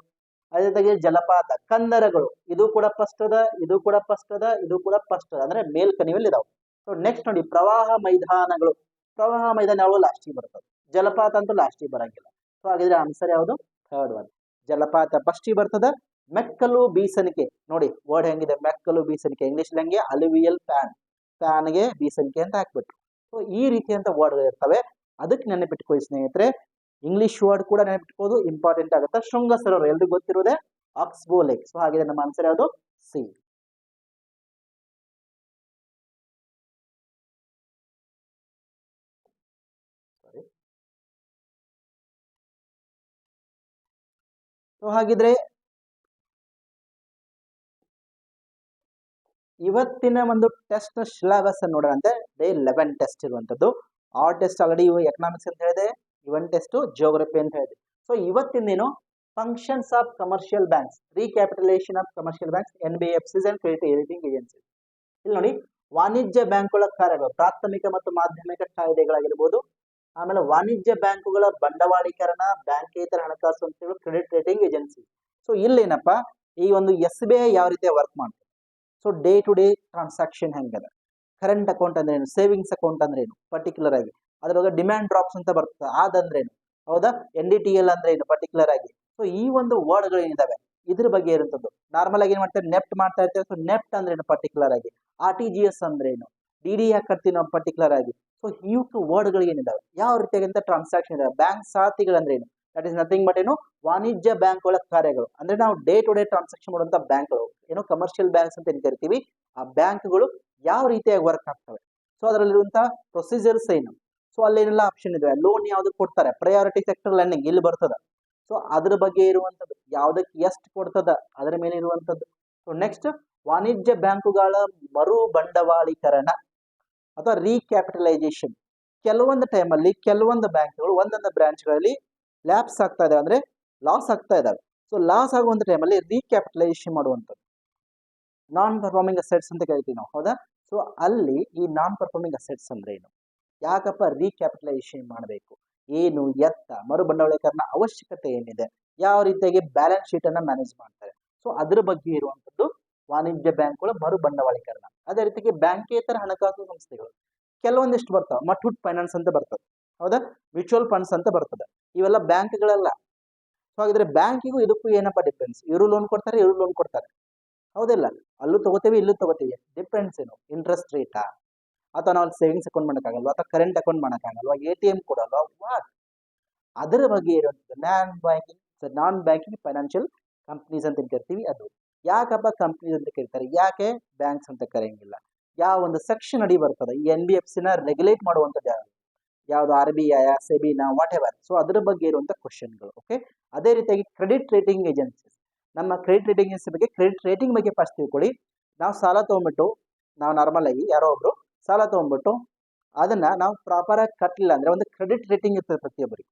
ಅದೇ ಜೊತೆಗೆ ಜಲಪಾತ, ಕಂದರಗಳು. ಇದು ಕೂಡ ಫಸ್ಟ್ ಅದ, ಇದು ಕೂಡ ಫಸ್ಟ್ ಅದ, ಇದು ಕೂಡ ಫಸ್ಟ್ ಅದ. ಅಂದ್ರೆ ಮೇಲ್ ಕಣಿವೆಯಲ್ಲಿ ಇದಾವೆ. ಸೊ ನೆಕ್ಸ್ಟ್ ನೋಡಿ, ಪ್ರವಾಹ ಮೈದಾನಗಳು. ಪ್ರವಾಹ ಮೈದಾನ ಯಾವಾಗ ಲಾಸ್ಟಿಗೆ ಬರ್ತದೆ. ಜಲಪಾತ ಅಂತೂ ಲಾಸ್ಟಿಗೆ ಬರಂಗಿಲ್ಲ. ಸೊ ಹಾಗಿದ್ರೆ ಆನ್ಸರ್ ಯಾವುದು? ಥರ್ಡ್ ಒನ್ ಜಲಪಾತ ಫಸ್ಟಿಗೆ ಬರ್ತದ, ಮೆಕ್ಕಲು ಬೀಸಣಿಕೆ. ನೋಡಿ ವರ್ಡ್ ಹೆಂಗಿದೆ? ಮೆಕ್ಕಲು ಬೀಸಣಿಕೆ. ಇಂಗ್ಲಿಷ್ ಹೆಂಗೆ ಅಲುವಿಯಲ್ ಫ್ಯಾನ್ ಫ್ಯಾನ್ಗೆ ಬೀಸಣಿಕೆ ಅಂತ ಹಾಕ್ಬಿಟ್ಟು ಸೊ ಈ ರೀತಿಯಂತ ವರ್ಡ್ಗಳು ಇರ್ತವೆ. ಅದಕ್ಕೆ ನೆನಪಿಟ್ಕೊಳ್ಳಿ ಸ್ನೇಹಿತರೆ. ಇಂಗ್ಲಿಷ್ ವರ್ಡ್ ಕೂಡ ನೆನಪಿಟ್ಕೋದು ಇಂಪಾರ್ಟೆಂಟ್ ಆಗುತ್ತೆ. ಶೃಂಗ ಸರೋವರ ಎಲ್ರಿಗೂ ಗೊತ್ತಿರೋದೇ ಆಕ್ಸ್ಬೋ ಲೇಕ್ ಸೊ ಹಾಗಿದೆ ನಮ್ಮ ಆನ್ಸರ್ ಯಾವುದು? ಸಿ ಸೊ ಹಾಗಿದ್ರೆ ಇವತ್ತಿನ ಒಂದು ಟೆಸ್ಟ್ ಸಿಲೆಬಸ್ ನೋಡೋಣ ಅಂದ್ರೆ ಡೇ ಲೆವೆನ್ ಟೆಸ್ಟ್ ಇರುವಂತದ್ದು ಆ ಟೆಸ್ಟ್ ಆಲ್ರೆಡಿ ಎಕನಾಮಿಕ್ಸ್ ಅಂತ ಹೇಳಿದೆ ಇವನ್ ಟೆಸ್ಟ್ ಜಿಯೋಗ್ರಫಿ ಅಂತ ಹೇಳಿದೆ. So ಇವತ್ತಿಂದೇನು functions of commercial banks recapitalisation of commercial banks N B F Cs and credit rating agency ಇಲ್ಲಿ ನೋಡಿ ವಾಣಿಜ್ಯ ಬ್ಯಾಂಕ್ಗಳ ಕಾರ್ಯಗಳು, ಪ್ರಾಥಮಿಕ ಮತ್ತು ಮಾಧ್ಯಮಿಕ ಕಾಯ್ದೆಗಳಾಗಿರ್ಬೋದು ಆಮೇಲೆ ವಾಣಿಜ್ಯ ಬ್ಯಾಂಕುಗಳ ಬಂಡವಾಳೀಕರಣ, ಬ್ಯಾಂಕೇತರ ಹಣಕಾಸು ಸಂಸ್ಥೆಗಳು ಕ್ರೆಡಿಟ್ ರೇಟಿಂಗ್ ಏಜೆನ್ಸಿ ಸೊ ಇಲ್ಲೇನಪ್ಪ, ಈ ಒಂದು ಎಸ್ ಬಿ ಐ ಯಾವ ರೀತಿ ವರ್ಕ್ ಮಾಡ್ತದೆ? So day to day transaction ಹೆಂಗದ? ಕರೆಂಟ್ ಅಕೌಂಟ್ ಅಂದ್ರೆ ಏನು? ಸೇವಿಂಗ್ಸ್ ಅಕೌಂಟ್ ಅಂದ್ರೆ ಏನು? ಪರ್ಟಿಕ್ಯುಲರ್ ಆಗಿ. ಅದ್ರೊಳಗೆ ಡಿಮ್ಯಾಂಡ್ ಡ್ರಾಪ್ಸ್ ಅಂತ ಬರ್ತದೆ. ಅದಂದ್ರೇನು ಹೌದಾ? ಎನ್ ಡಿ ಟಿ ಎಲ್ ಅಂದ್ರೆ ಏನು? ಪರ್ಟಿಕ್ಯುಲರ್ ಆಗಿ. ಸೊ ಈ ಒಂದು ವರ್ಡ್ಗಳು ಏನಿದಾವೆ? ಇದ್ರ ಬಗ್ಗೆ ಇರುವಂಥದ್ದು ನಾರ್ಮಲ್ ಆಗಿ ಏನ್ ಮಾಡ್ತಾರೆ? ನೆಫ್ಟ್ ಮಾಡ್ತಾ ಇರ್ತೇವೆ. ಸೊ ನೆಫ್ಟ್ ಅಂದ್ರೆ ಏನು? ಪರ್ಟಿಕ್ಯುಲರ್ ಆಗಿ. ಆರ್ ಟಿ ಜಿ ಎಸ್ ಅಂದ್ರೆ ಏನು? ಡಿ ಡಿ ಯಾಕೆ ಕಟ್ತೀವಿ ನಾವು ಪರ್ಟಿಕ್ಯುಲರ್ ಆಗಿ. ಸೊ ಇವಕ್ಕೆ ವರ್ಡ್ಗಳು ಏನಿದಾವೆ ಯಾವ ರೀತಿಯಾಗಿಂತ ಟ್ರಾನ್ಸಾಕ್ಷನ್ ಇದಾವೆ? ಬ್ಯಾಂಕ್ ಸಾತಿಗಳು ಏನು ದಟ್ ಇಸ್ ನಥಿಂಗ್ ಬಟ್ ಏನು ವಾಣಿಜ್ಯ ಬ್ಯಾಂಕ್ಗಳ ಕಾರ್ಯಗಳು. ಅಂದ್ರೆ ನಾವು ಡೇ ಟು ಡೇ ಟ್ರಾನ್ಸಾಕ್ಷನ್ ಮಾಡುವಂತ ಬ್ಯಾಂಕ್ಗಳು ಏನು ಕಮರ್ಷಿಯಲ್ ಬ್ಯಾಂಕ್ಸ್ ಅಂತ ಏನ್ ಕರಿತೀವಿ? ಆ ಬ್ಯಾಂಕ್ಗಳು ಯಾವ ರೀತಿಯಾಗಿ ವರ್ಕ್ ಆಗ್ತವೆ? ಸೊ ಅದರಲ್ಲಿರುವಂತಹ ಪ್ರೊಸೀಜರ್ಸ್ ಏನು? ಸೊ ಅಲ್ಲೇನೆಲ್ಲ ಆಪ್ಷನ್ ಇದಾವೆ. ಲೋನ್ ಯಾವ್ದು ಕೊಡ್ತಾರೆ? ಪ್ರಯಾರಿಟಿ ಸೆಕ್ಟರ್ ಲ್ಯಾಂಡಿಂಗ್ ಇಲ್ಲಿ ಬರ್ತದ. ಸೊ ಅದ್ರ ಬಗ್ಗೆ ಇರುವಂತದ್ದು ಯಾವ್ದಕ್ಕೆ ಎಷ್ಟು ಕೊಡ್ತದ? ಅದರ ಮೇಲೆ ಇರುವಂತದ್ದು. ಸೊ ನೆಕ್ಸ್ಟ್ ವಾಣಿಜ್ಯ ಬ್ಯಾಂಕುಗಳ ಮರು ಬಂಡವಾಳೀಕರಣ ಅಥವಾ ರೀಕ್ಯಾಪಿಟಲೈಸೇಷನ್ ಕೆಲವೊಂದು ಟೈಮಲ್ಲಿ ಕೆಲವೊಂದು ಬ್ಯಾಂಕ್ಗಳು ಒಂದೊಂದು ಬ್ರಾಂಚ್ಗಳಲ್ಲಿ ಲ್ಯಾಪ್ಸ್ ಆಗ್ತಾ ಇದೆ ಅಂದರೆ ಲಾಸ್ ಆಗ್ತಾ ಇದ್ದಾವೆ. ಸೊ ಲಾಸ್ ಆಗುವಂಥ ಟೈಮಲ್ಲಿ ರೀಕ್ಯಾಪಿಟಲೈಸೇಷನ್ ಮಾಡುವಂಥದ್ದು. ನಾನ್ ಪರ್ಫಾರ್ಮಿಂಗ್ ಅಸೆಟ್ಸ್ ಅಂತ ಕೇಳ್ತೀವಿ ನಾವು, ಹೌದಾ? ಸೊ ಅಲ್ಲಿ ಈ ನಾನ್ ಪರ್ಫಾರ್ಮಿಂಗ್ ಅಸೆಟ್ಸ್ ಅಂದರೆ ಏನು? ಯಾಕಪ್ಪ ರೀಕ್ಯಾಪಿಟಲೈಸೇಷನ್ ಮಾಡಬೇಕು? ಏನು ಎತ್ತ ಮರು ಬಂಡವಾಳೀಕರಣ ಅವಶ್ಯಕತೆ ಏನಿದೆ? ಯಾವ ರೀತಿಯಾಗಿ ಬ್ಯಾಲೆನ್ಸ್ ಶೀಟನ್ನು ಮ್ಯಾನೇಜ್ ಮಾಡ್ತಾರೆ? ಸೊ ಅದ್ರ ಬಗ್ಗೆ ಇರುವಂತದ್ದು ವಾಣಿಜ್ಯ ಬ್ಯಾಂಕ್ಗಳ ಮರು ಬಂಡವಾಳೀಕರಣ. ಅದೇ ರೀತಿಗೆ ಬ್ಯಾಂಕೇತರ ಹಣಕಾಸು ಸಂಸ್ಥೆಗಳು. ಕೆಲವೊಂದಿಷ್ಟು ಬರ್ತಾವೆ. ಮಠುಟ್ ಫೈನಾನ್ಸ್ ಅಂತ ಬರ್ತದೆ. ಹೌದಾ? ಮ್ಯೂಚುವಲ್ ಫಂಡ್ಸ್ ಅಂತ ಬರ್ತದೆ. ಇವೆಲ್ಲ ಬ್ಯಾಂಕ್ಗಳೆಲ್ಲ. ಸೊ ಹಾಗಿದ್ರೆ ಬ್ಯಾಂಕಿಗೂ ಇದಕ್ಕೂ ಏನಪ್ಪ ಡಿಫ್ರೆನ್ಸ್ ಇವರು ಲೋನ್ ಕೊಡ್ತಾರೆ, ಇವರು ಲೋನ್ ಕೊಡ್ತಾರೆ. ಹೌದಿಲ್ಲ. ಅಲ್ಲೂ ತಗೋತೀವಿ, ಇಲ್ಲೂ ತಗೋತೀವಿ. ಡಿಫ್ರೆನ್ಸ್ ಏನು? ಇಂಟ್ರೆಸ್ಟ್ ರೇಟಾ ಅಥವಾ ನಾವು ಸೇವಿಂಗ್ಸ್ ಅಕೌಂಟ್ ಮಾಡೋಕ್ಕಾಗಲ್ವಾ? ಅಥವಾ ಕರೆಂಟ್ ಅಕೌಂಟ್ ಮಾಡೋಕ್ಕಾಗಲ್ವಾ? ಎ ಟಿ ಎಂ ಕೊಡಲ್ವಾ? ವಾಟ್ ಅದರ ಬಗ್ಗೆ ಇರುವಂಥದ್ದು. Non banking non banking financial companies ಅಂತ ಕರಿತೀವಿ ಅದು. ಯಾಕಪ್ಪ ಕಂಪ್ನೀಸ್ ಅಂತ ಕರೀತಾರೆ ಯಾಕೆ ಬ್ಯಾಂಕ್ಸ್ ಅಂತ ಕರೆಯಂಗಿಲ್ಲ? ಯಾವ ಒಂದು ಸೆಕ್ಷನ್ ಅಡಿ ಬರ್ತದೆ? ಈ ಎನ್ ಬಿ ಎಫ್ ಸಿನ ರೆಗ್ಯುಲೇಟ್ ಮಾಡುವಂಥದ್ದು ಯಾವುದು? ಯಾವುದು ಆರ್ ಬಿ ಐ ಸೆಬಿನ ವಾಟ್ ಎವರ್ ಸೊ ಅದ್ರ ಬಗ್ಗೆ ಇರುವಂಥ ಕ್ವಶನ್ಗಳು ಓಕೆ ಅದೇ ರೀತಿಯಾಗಿ ಕ್ರೆಡಿಟ್ ರೇಟಿಂಗ್ ಏಜೆನ್ಸೀಸ್ ನಮ್ಮ ಕ್ರೆಡಿಟ್ ರೇಟಿಂಗ್ ಏಜೆನ್ಸಿ ಬಗ್ಗೆ ಕ್ರೆಡಿಟ್ ರೇಟಿಂಗ್ ಬಗ್ಗೆ ಫಸ್ಟ್ ತಿಳ್ಕೊಳ್ಳಿ. ನಾವು ಸಾಲ ತೊಗೊಂಬಿಟ್ಟು, ನಾವು ನಾರ್ಮಲ್ ಆಗಿ ಯಾರೋ ಒಬ್ಬರು ಸಾಲ ತೊಗೊಂಬಿಟ್ಟು, ಅದನ್ನ ನಾವು ಪ್ರಾಪರ್ ಆಗಿ ಕಟ್ಟಲಿಲ್ಲ ಅಂದ್ರೆ ಒಂದು ಕ್ರೆಡಿಟ್ ರೇಟಿಂಗ್ ಇರ್ತದೆ ಪ್ರತಿಯೊಬ್ಬರಿಗೆ.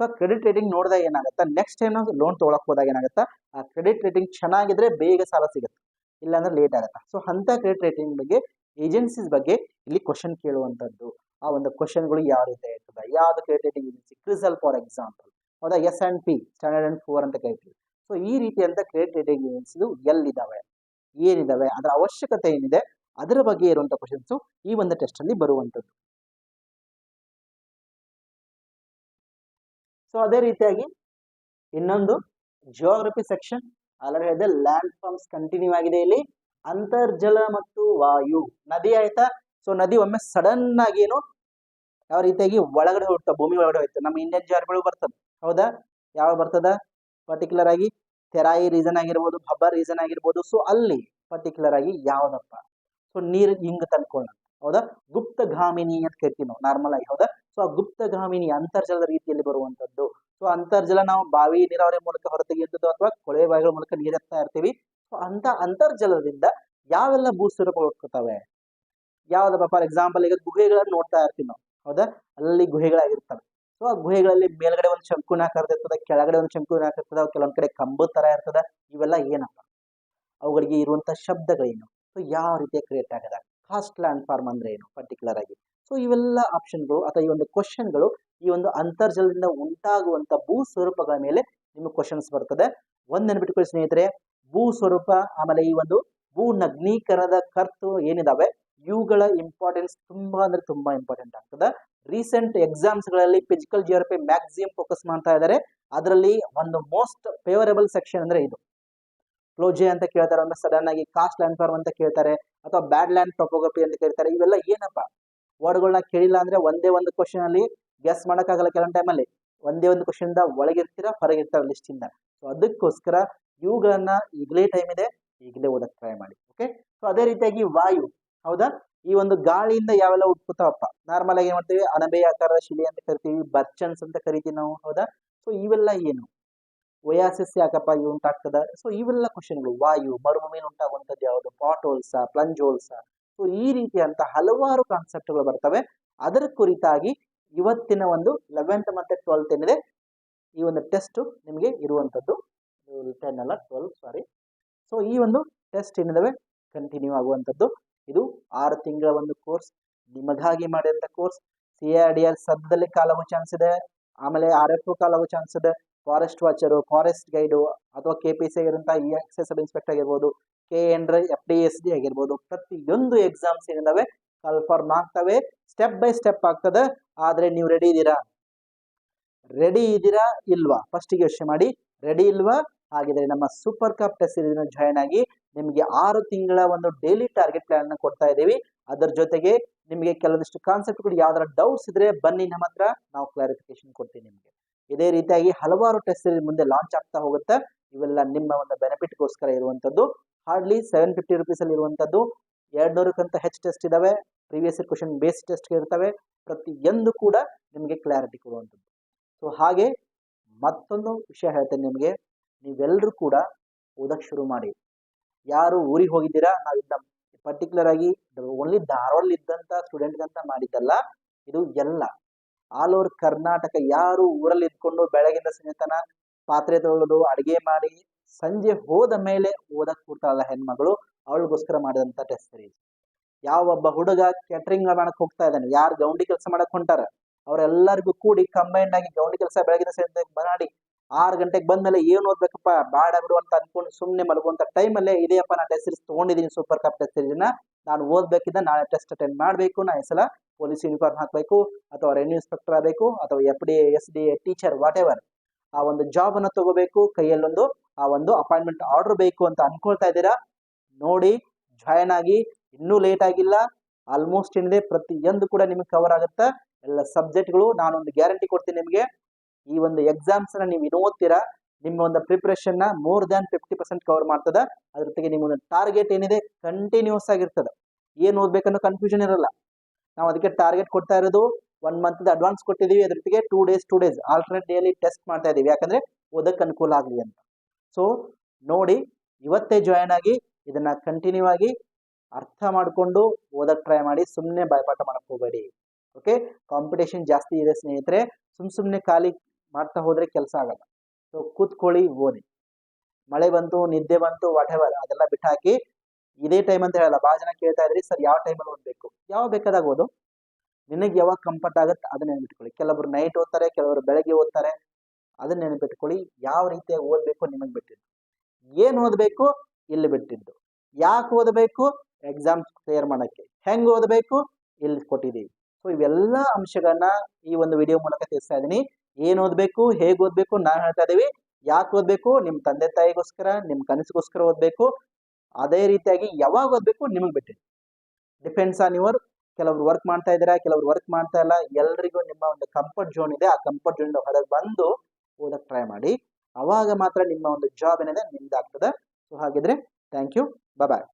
ಸೊ ಕ್ರೆಡಿಟ್ ರೇಟಿಂಗ್ ನೋಡಿದಾಗ ಏನಾಗುತ್ತೆ? ನೆಕ್ಸ್ಟ್ ಟೈಮ್ ನಾವು ಲೋನ್ ತೊಗೊಳಕ್ ಹೋದಾಗ ಏನಾಗುತ್ತೆ? ಆ ಕ್ರೆಡಿಟ್ ರೇಟಿಂಗ್ ಚೆನ್ನಾಗಿದ್ರೆ ಬೇಗ ಸಾಲ ಸಿಗುತ್ತೆ. ಇಲ್ಲಾಂದ್ರೆ ಲೇಟ್ ಆಗುತ್ತೆ? ಸೊ ಅಂತ ಕ್ರೆಡಿಟ್ ರೇಟಿಂಗ್ ಬಗ್ಗೆ ಏಜೆನ್ಸೀಸ್ ಬಗ್ಗೆ ಇಲ್ಲಿ ಕ್ವಶನ್ ಕೇಳುವಂಥದ್ದು ಆ ಒಂದು ಕ್ವಶನ್ಗಳು ಯಾವ ರೀತಿ ಇರ್ತದೆ? ಯಾವ್ದು credit rating agency CRISIL for example ಹೌದಾ? S and P standard and Poor's ಅಂತ ಕರಿತೀವಿ ಸೊ ಈ ರೀತಿಯಂತ ಕ್ರೆಡಿಟ್ ರೇಟಿಂಗ್ ಏಜೆನ್ಸಿಗಳು ಎಲ್ಲಿದ್ದಾವೆ ಏನಿದಾವೆ? ಅದರ ಅವಶ್ಯಕತೆ ಏನಿದೆ? ಅದರ ಬಗ್ಗೆ ಇರುವಂಥ ಕ್ವಶನ್ಸ್ ಈ ಒಂದು ಟೆಸ್ಟ್ ಅಲ್ಲಿ ಸೊ ಅದೇ ರೀತಿಯಾಗಿ ಇನ್ನೊಂದು ಜಿಯೋಗ್ರಫಿ ಸೆಕ್ಷನ್ ಆಲ್ರೆಡಿ ಹೇಳಿದೆ ಲ್ಯಾಂಡ್ ಫಾರ್ಮ್ಸ್ ಕಂಟಿನ್ಯೂ ಆಗಿದೆ ಇಲ್ಲಿ. ಅಂತರ್ಜಲ ಮತ್ತು ವಾಯು. ನದಿ ಆಯ್ತಾ? ಸೊ ನದಿ ಒಮ್ಮೆ ಸಡನ್ ಆಗಿ ಏನು? ಯಾವ ರೀತಿಯಾಗಿ ಒಳಗಡೆ ಹೋಗ್ತಾ, ಭೂಮಿ ಒಳಗಡೆ ಹೋಯ್ತು ನಮ್ಮ ಇಂಡಿಯನ್ ಜಾರ್ಗಳು ಬರ್ತದೆ. ಹೌದಾ? ಯಾವ ಬರ್ತದ? ಪರ್ಟಿಕ್ಯುಲರ್ ಆಗಿ ತೆರಾಯಿ ರೀಸನ್ ಆಗಿರ್ಬೋದು ಭಬ್ಬರ್ ರೀಸನ್ ಆಗಿರ್ಬೋದು. ಸೊ ಅಲ್ಲಿ ಪರ್ಟಿಕ್ಯುಲರ್ ಆಗಿ ಯಾವ್ದಪ್ಪ? ಸೊ ನೀರು ಹಿಂಗೆ ತಂದ್ಕೊಳ್ಳ ಹೌದಾ? ಗುಪ್ತಗಾಮಿನಿ ಅಂತ ಕರಿತೀವಿ ನಾವು ನಾರ್ಮಲ್ ಆಗಿ, ಹೌದಾ? ಸೊ ಆ ಗುಪ್ತಗಾಮಿನಿ ಅಂತರ್ಜಲದ ರೀತಿಯಲ್ಲಿ ಬರುವಂತದ್ದು ಸೊ ಅಂತರ್ಜಲ ನಾವು ಬಾವಿ, ನೀರಾವರಿ ಮೂಲಕ ಹೊರತೆಗೆಯುವಂಥದ್ದು ಅಥವಾ ಕೊಳೆ ಬಾವಿಗಳ ಮೂಲಕ ನೀರೆತ್ತಾ ಇರ್ತೀವಿ. ಸೊ ಅಂತ ಅಂತರ್ಜಲದಿಂದ ಯಾವೆಲ್ಲ ಭೂಸ್ವರೂಪಗಳು ಹುಟ್ಕೋತಾವೆ ಯಾವ್ದಪ್ಪ ಫಾರ್ ಎಕ್ಸಾಂಪಲ್ ಈಗ ಗುಹೆಗಳನ್ನ ನೋಡ್ತಾ ಇರ್ತೀವಿ ನಾವು, ಹೌದಾ? ಅಲ್ಲಿ ಗುಹೆಗಳಾಗಿರ್ತವೆ. ಸೊ ಆ ಗುಹೆಗಳಲ್ಲಿ ಮೇಲ್ಗಡೆ ಒಂದು ಶಂಕುನಾಕಾರ ಇರ್ತದೆ ಕೆಳಗಡೆ ಒಂದು ಶಂಕುನಾಕಾರ ಇರ್ತದೆ ಕೆಲವೊಂದ್ ಕಡೆ ಕಂಬದ ತರ ಇರ್ತದ, ಇವೆಲ್ಲ ಏನಪ್ಪ? ಅವುಗಳಿಗೆ ಇರುವಂತ ಶಬ್ದಗಳೇನು? ಸೊ ಯಾವ ರೀತಿಯ ಕ್ರಿಯೇಟ್ ಆಗದ? ಕಾಸ್ಟ್ ಲ್ಯಾಂಡ್ ಫಾರ್ಮ್ ಅಂದ್ರೆ ಏನು ಪರ್ಟಿಕ್ಯುಲರ್ ಆಗಿ? ಸೊ ಇವೆಲ್ಲ ಆಪ್ಷನ್ಗಳು ಅಥವಾ ಈ ಒಂದು ಕ್ವಶನ್ಗಳು ಈ ಒಂದು ಅಂತರ್ಜಲದಿಂದ ಉಂಟಾಗುವಂಥ ಭೂ ಸ್ವರೂಪಗಳ ಮೇಲೆ ನಿಮಗೆ ಕ್ವಶನ್ಸ್ ಬರ್ತದೆ. ಒಂದ್ ನೆನ್ಬಿಟ್ಕೊಳ್ಳಿ ಸ್ನೇಹಿತರೆ, ಭೂ ಸ್ವರೂಪ, ಆಮೇಲೆ ಈ ಒಂದು ಭೂ ನಗ್ನೀಕರಣದ ಕರ್ತು ಏನಿದಾವೆ? ಇವುಗಳ ಇಂಪಾರ್ಟೆನ್ಸ್ ತುಂಬಾ ಅಂದ್ರೆ ತುಂಬಾ ಇಂಪಾರ್ಟೆಂಟ್ ಆಗ್ತದೆ. ರೀಸೆಂಟ್ ಎಕ್ಸಾಮ್ಸ್ಗಳಲ್ಲಿ ಫಿಸಿಕಲ್ ಜಿಯೋಗ್ರಫಿ ಮ್ಯಾಕ್ಸಿಮಮ್ ಫೋಕಸ್ ಮಾಡ್ತಾ ಇದ್ದಾರೆ. ಅದರಲ್ಲಿ ಒಂದು ಮೋಸ್ಟ್ ಫೇವರೇಬಲ್ ಸೆಕ್ಷನ್ ಅಂದ್ರೆ ಇದು. ಕ್ಲೋಜೆ ಅಂತ ಕೇಳ್ತಾರೆ ಒಮ್ಮೆ ಸಡನ್ ಆಗಿ ಕಾಸ್ಟ್ ಲ್ಯಾಂಡ್ ಫಾರ್ಮ್ ಅಂತ ಕೇಳ್ತಾರೆ, ಅಥವಾ ಬ್ಯಾಡ್ ಲ್ಯಾಂಡ್ ಟೊಪೋಗ್ರಫಿ ಅಂತ ಕೇಳ್ತಾರೆ, ಇವೆಲ್ಲ ಏನಪ್ಪ? ವರ್ಡ್ಗಳನ್ನ ಕೇಳಿಲ್ಲ ಅಂದ್ರೆ ಒಂದೇ ಒಂದು ಕ್ವಶನ್ ಅಲ್ಲಿ ಗೆಸ್ ಮಾಡೋಕ್ಕಾಗಲ್ಲ ಕೆಲವೊಂದು ಟೈಮಲ್ಲಿ ಒಂದೇ ಒಂದು ಕ್ವಶನ್ ಇಂದ ಒಳಗಿರ್ತೀರ, ಹೊರಗಿರ್ತಾರ ಲಿಸ್ಟ್ ಇಂದ ಸೊ ಅದಕ್ಕೋಸ್ಕರ ಇವುಗಳನ್ನ ಈಗಲೇ ಟೈಮ್ ಇದೆ, ಈಗಲೇ ಓದಕ್ಕೆ ಟ್ರೈ ಮಾಡಿ ಓಕೆ ಸೊ ಅದೇ ರೀತಿಯಾಗಿ ವಾಯು, ಹೌದಾ? ಈ ಒಂದು ಗಾಳಿಯಿಂದ ಯಾವೆಲ್ಲ ಉಟ್ಕೋತಾವಪ್ಪ? ನಾರ್ಮಲ್ ಆಗಿ ಏನ್ ಮಾಡ್ತೀವಿ? ಅಣಬೆ ಆಕಾರದ ಶಿಲೆ ಅಂತ ಕರಿತೀವಿ ಬರ್ಚನ್ಸ್ ಅಂತ ಕರಿತೀವಿ ನಾವು, ಹೌದಾ? ಸೊ ಇವೆಲ್ಲ ಏನು? ಒಯಾಸಿಸ್ ಯಾಕಪ್ಪ ಇವು ಉಂಟಾಗ್ತದ ಸೊ ಇವೆಲ್ಲ ಕ್ವಶನ್ಗಳು ವಾಯು ಮರುಭೂಮಿಯಲ್ಲಿ ಉಂಟಾಗುವಂಥದ್ದು ಯಾವುದು? ಪಾಟ್ ಹೋಲ್ಸ ಪ್ಲಂಜ್ ಸೊ ಈ ರೀತಿಯಂತ ಹಲವಾರು ಕಾನ್ಸೆಪ್ಟ್ಗಳು ಬರ್ತವೆ. ಅದರ ಕುರಿತಾಗಿ ಇವತ್ತಿನ ಒಂದು ಲೆವೆಂತ್ ಮತ್ತೆ ಟ್ವೆಲ್ತ್ ಏನಿದೆ, ಈ ಒಂದು ಟೆಸ್ಟ್ ನಿಮಗೆ ಇರುವಂಥದ್ದು. ಟೆನ್ ಅಲ್ಲ ಟ್ವೆಲ್ ಸಾರಿ ಸೊ ಈ ಒಂದು ಟೆಸ್ಟ್ ಏನಿದಾವೆ? ಕಂಟಿನ್ಯೂ ಆಗುವಂಥದ್ದು. ಇದು ಆರು ತಿಂಗಳ ಒಂದು ಕೋರ್ಸ್ ನಿಮಗಾಗಿ ಮಾಡಿದಂಥ course C R D R ಸದ್ಯದಲ್ಲಿ ಕಾಲಾಗೋ ಚಾನ್ಸ್ ಇದೆ. ಆಮೇಲೆ ಆರ್ ಎಫ್ ಕಾಲಾಗೋ ಚಾನ್ಸ್ ಇದೆ. ಫಾರೆಸ್ಟ್ ವಾಚರು ಫಾರೆಸ್ಟ್ ಗೈಡು ಅಥವಾ ಕೆ ಪಿ ಸಿ ಆಗಿರುವಂಥ ಇ ಸಬ್ ಇನ್ಸ್ಪೆಕ್ಟರ್ ಆಗಿರ್ಬೋದು ಕೆ ಎಂಡ್ರೆ ಎಫ್ ಡಿ ಎಸ್ ಡಿ ಆಗಿರ್ಬೋದು, ಪ್ರತಿಯೊಂದು ಎಕ್ಸಾಮ್ಸ್ ಏನಿದಾವೆ ಕನ್ಫರ್ಮ್ ಆಗ್ತವೆ ಸ್ಟೆಪ್ ಬೈ ಸ್ಟೆಪ್ ಆಗ್ತದೆ. ಆದರೆ ನೀವು ರೆಡಿ ಇದ್ದೀರಾ? ರೆಡಿ ಇದ್ದೀರಾ ಇಲ್ವಾ? ಫಸ್ಟಿಗೆ ಯೋಚನೆ ಮಾಡಿ ರೆಡಿ ಇಲ್ವಾ? ಹಾಗಿದ್ರೆ ನಮ್ಮ super cup test series join ಆಗಿ ನಿಮಗೆ ಆರು ತಿಂಗಳ ಒಂದು ಡೈಲಿ ಟಾರ್ಗೆಟ್ ಪ್ಲಾನ್ ಕೊಡ್ತಾ ಇದ್ದೀವಿ. ಅದರ ಜೊತೆಗೆ ನಿಮಗೆ ಕೆಲವೊಂದಿಷ್ಟು ಕಾನ್ಸೆಪ್ಟ್ಗಳು ಯಾವ್ದಾರ ಡೌಟ್ಸ್ ಇದ್ರೆ ಬನ್ನಿ, ನಮ್ಮ ಹತ್ರ. ನಾವು ಕ್ಲಾರಿಫಿಕೇಶನ್ ಕೊಡ್ತೀವಿ ನಿಮಗೆ. ಇದೇ ರೀತಿಯಾಗಿ ಹಲವಾರು ಟೆಸ್ಟ್ ಸೀರೀಸ್ ಮುಂದೆ ಲಾಂಚ್ ಆಗ್ತಾ ಹೋಗುತ್ತೆ. ಇವೆಲ್ಲ ನಿಮ್ಮ ಒಂದು ಬೆನಿಫಿಟ್ಗೋಸ್ಕರ ಇರುವಂತದ್ದು. ಹಾರ್ಡ್ಲಿ ಸೆವೆನ್ ಫಿಫ್ಟಿ ರುಪೀಸಲ್ಲಿ ಅಲ್ಲಿ ಇರುವಂತದ್ದು. ಎರಡ್ ನೂರಕ್ಕಿಂತ ಹೆಚ್ಚು ಟೆಸ್ಟ್ ಇದಾವೆ. ಪ್ರೀವಿಯಸ್ ಕ್ವಶನ್ ಬೇಸ್ ಟೆಸ್ಟ್ ಇರ್ತವೆ. ಪ್ರತಿಯೊಂದು ಕೂಡ ನಿಮಗೆ ಕ್ಲಾರಿಟಿ ಕೊಡುವಂಥದ್ದು ಸೊ ಹಾಗೆ ಮತ್ತೊಂದು ವಿಷಯ ಹೇಳ್ತೇನೆ ನಿಮಗೆ. ನೀವೆಲ್ಲರೂ ಕೂಡ ಓದಕ್ಕೆ ಶುರು ಮಾಡಿ. ಯಾರು ಊರಿಗೆ ಹೋಗಿದ್ದೀರಾ? ನಾವು ಪರ್ಟಿಕ್ಯುಲರ್ ಆಗಿ ಓನ್ಲಿ ಧಾರವಾಡಲ್ಲಿ ಇದ್ದಂತ ಸ್ಟೂಡೆಂಟ್ಗಂತ ಮಾಡಿದ್ದಲ್ಲ. ಇದು ಎಲ್ಲ. ಆಲ್ ಓವರ್ ಕರ್ನಾಟಕ ಯಾರು ಊರಲ್ಲಿ ಇದ್ಕೊಂಡು ಬೆಳಗಿಂದ ಸಂಜೆ ತನ ಪಾತ್ರೆ ತೊಳೆದು ಅಡಿಗೆ ಮಾಡಿ ಸಂಜೆ ಹೋದ ಮೇಲೆ ಓದಕ್ ಕೂಡ್ತಾಳ ಹೆಣ್ಮಗಳು, ಅವಳಿಗೋಸ್ಕರ ಮಾಡಿದಂತ ಟೆಸ್ಟ್ ಯಾವ ಒಬ್ಬ ಹುಡುಗ ಕ್ಯಾಟ್ರಿಂಗ್ ಮಾಡಕ್ ಹೋಗ್ತಾ ಇದ್ದಾನೆ, ಯಾರು ಗೌಂಡಿ ಕೆಲಸ ಮಾಡಕ್ ಹೊಂಟಾರ? ಅವರೆಲ್ಲರಿಗೂ ಕೂಡಿ ಕಂಬೈಂಡ್ ಆಗಿ ಗೌಂಡಿ ಕೆಲಸ ಬೆಳಗಿನ ಮಾಡಿ ಆರು ಗಂಟೆಗೆ ಬಂದಮೇಲೆ ಏನು ಓದ್ಬೇಕಪ್ಪ? ಬೇಡ ಬಿಡು ಅಂತ ಅನ್ಕೊಂಡು ಸುಮ್ಮನೆ ಮಲಗುವಂತ ಟೈಮಲ್ಲೇ ಇದೆಯಪ್ಪ ನಾ ಟೆಸ್ಟ್ ಸೀರೀಸ್ ತಗೊಂಡಿದ್ದೀನಿ ಸೂಪರ್ ಕಪ್ ಟೆಸ್ಟ್ ಸೀರೀಸ್ನ ನಾನು ಓದ್ಬೇಕಿದ್ದ ನಾಳೆ ಟೆಸ್ಟ್ ಅಟೆಂಡ್ ಮಾಡಬೇಕು. ನಾ ಈ ಸಲ ಪೊಲೀಸ್ ಯೂನಿಫಾರ್ಮ್ ಹಾಕಬೇಕು, ಅಥವಾ ರೆನ್ಯೂ ಇನ್ಸ್ಪೆಕ್ಟರ್ ಆಗಬೇಕು, ಅಥವಾ F D S D A teacher whatever ಆ ಒಂದು ಜಾಬ್ ಅನ್ನು ತಗೋಬೇಕು. ಕೈಯಲ್ಲೊಂದು, ಆ ಒಂದು ಅಪಾಯಿಂಟ್ಮೆಂಟ್ ಆರ್ಡರ್ ಬೇಕು ಅಂತ ಅನ್ಕೊಳ್ತಾ ಇದ್ದೀರಾ? ನೋಡಿ ಜಾಯ್ನ್ ಆಗಿ, ಇನ್ನೂ ಲೇಟ್ ಆಗಿಲ್ಲ. ಆಲ್ಮೋಸ್ಟ್ ಏನಿದೆ, ಪ್ರತಿಯೊಂದು ಕೂಡ ನಿಮಗೆ ಕವರ್ ಆಗುತ್ತೆ? ಎಲ್ಲ ಸಬ್ಜೆಕ್ಟ್ಗಳು ನಾನೊಂದು ಗ್ಯಾರಂಟಿ ಕೊಡ್ತೀನಿ ನಿಮಗೆ. ಈ ಒಂದು ಎಕ್ಸಾಮ್ಸ್ನ ನೀವು ಏನು ಓದ್ತೀರಾ ನಿಮ್ಮ ಒಂದು ಪ್ರಿಪ್ರೇಷನ್ನ more than fifty percent cover ಮಾಡ್ತದ. ಅದ್ರ ಜೊತೆಗೆ ನಿಮ್ಮ ಒಂದು ಟಾರ್ಗೆಟ್ ಏನಿದೆ ಕಂಟಿನ್ಯೂಸ್ ಆಗಿರ್ತದೆ ಏನ್ ಓದ್ಬೇಕನ್ನೋ ಕನ್ಫ್ಯೂಷನ್ ಇರಲ್ಲ. ನಾವು ಅದಕ್ಕೆ ಟಾರ್ಗೆಟ್ ಕೊಡ್ತಾ ಇರೋದು ಒನ್ ಮಂತ್ ಅಡ್ವಾನ್ಸ್ ಕೊಟ್ಟಿದೀವಿ. ಅದ್ರ ಜೊತೆಗೆ two days two days alternate daily test ಮಾಡ್ತಾ ಇದೀವಿ. ಯಾಕಂದ್ರೆ ಓದಕ್ಕೆ ಅನುಕೂಲ ಆಗಲಿ ಅಂತ. ಸೊ ನೋಡಿ, ಇವತ್ತೇ ಜಾಯ್ನ್ ಆಗಿ ಇದನ್ನ ಕಂಟಿನ್ಯೂ ಆಗಿ ಅರ್ಥ ಮಾಡಿಕೊಂಡು ಓದಕ್ ಟ್ರೈ ಮಾಡಿ ಸುಮ್ಮನೆ ಬಾಯ್ಪಾಠ ಮಾಡಕ್ ಹೋಗಬೇಡಿ. ಓಕೆ ಕಾಂಪಿಟೇಷನ್ ಜಾಸ್ತಿ ಇದೆ ಸ್ನೇಹಿತರೆ. ಸುಮ್ ಸುಮ್ಮನೆ ಖಾಲಿ ಮಾಡ್ತಾ ಹೋದ್ರೆ ಕೆಲಸ ಆಗಲ್ಲ. ಸೊ ಕೂತ್ಕೊಳ್ಳಿ, ಓದಿ. ಮಳೆ ಬಂತು, ನಿದ್ದೆ ಬಂತು ವಾಟ್ ಎವರ್ ಅದೆಲ್ಲ ಬಿಟ್ಟಾಕಿ, ಇದೇ ಟೈಮ್ ಅಂತ ಹೇಳಲ್ಲ ಭಾಳ ಜನ ಕೇಳ್ತಾ ಇದ್ರಿ, ಸರ್, ಯಾವ ಟೈಮಲ್ಲಿ ಓದಬೇಕು? ಯಾವ ಬೇಕಾದಾಗ ಓದು. ನಿನಗೆ ಯಾವಾಗ ಕಂಫರ್ಟ್ ಆಗುತ್ತೆ ಅದನ್ನ ನೆನಪಿಟ್ಕೊಳ್ಳಿ. ಕೆಲವರು ನೈಟ್ ಓದ್ತಾರೆ, ಕೆಲವರು ಬೆಳಗ್ಗೆ ಓದ್ತಾರೆ. ಅದನ್ನ ನೆನಪಿಟ್ಕೊಳ್ಳಿ, ಯಾವ ರೀತಿಯಾಗಿ ಓದಬೇಕು ನಿಮಗೆ ಬಿಟ್ಟಿದ್ದು. ಏನು ಓದಬೇಕು? ಇಲ್ಲಿ ಬಿಟ್ಟಿದ್ದು. ಯಾಕೆ ಓದಬೇಕು? ಎಕ್ಸಾಮ್ಸ್ ಕ್ಲಿಯರ್ ಮಾಡೋಕ್ಕೆ. ಹೆಂಗ್ ಓದಬೇಕು? ಇಲ್ಲಿ ಕೊಟ್ಟಿದ್ದೀವಿ. ಸೊ ಇವೆಲ್ಲ ಅಂಶಗಳನ್ನ ಈ ಒಂದು ವಿಡಿಯೋ ಮೂಲಕ ತಿಳಿಸ್ತಾ ಇದ್ದೀನಿ. ಏನ್ ಓದ್ಬೇಕು, ಹೇಗ್ ಓದ್ಬೇಕು ನಾವ್ ಹೇಳ್ತಾ ಇದೀವಿ. ಯಾಕೆ ಓದ್ಬೇಕು? ನಿಮ್ ತಂದೆ ತಾಯಿಗೋಸ್ಕರ, ನಿಮ್ ಕನಸಿಗೋಸ್ಕರ ಓದ್ಬೇಕು. ಅದೇ ರೀತಿಯಾಗಿ ಯಾವಾಗ ಓದ್ಬೇಕು ನಿಮಗೆ ಬಿಟ್ಟಿ ಡಿಪೆಂಡ್ಸ್ ಆನ್ ಯುವರ್ ಕೆಲವರು ವರ್ಕ್ ಮಾಡ್ತಾ ಇದ್ದೀರಾ, ಕೆಲವರು ವರ್ಕ್ ಮಾಡ್ತಾ ಇಲ್ಲ, ಎಲ್ರಿಗೂ ನಿಮ್ಮ ಒಂದು ಕಂಫರ್ಟ್ ಝೋನ್ ಇದೆ. ಆ ಕಂಫರ್ಟ್ ಝೋನ್ ಹೊರಗೆ ಬಂದು ಓದಕ್ ಟ್ರೈ ಮಾಡಿ. ಅವಾಗ ಮಾತ್ರ ನಿಮ್ಮ ಒಂದು ಜಾಬ್ ಏನಿದೆ ನಿಮ್ದಾಗ್ತದೆ. ಸೊ ಹಾಗಿದ್ರೆ ಥ್ಯಾಂಕ್ ಯು ಬಾಯ್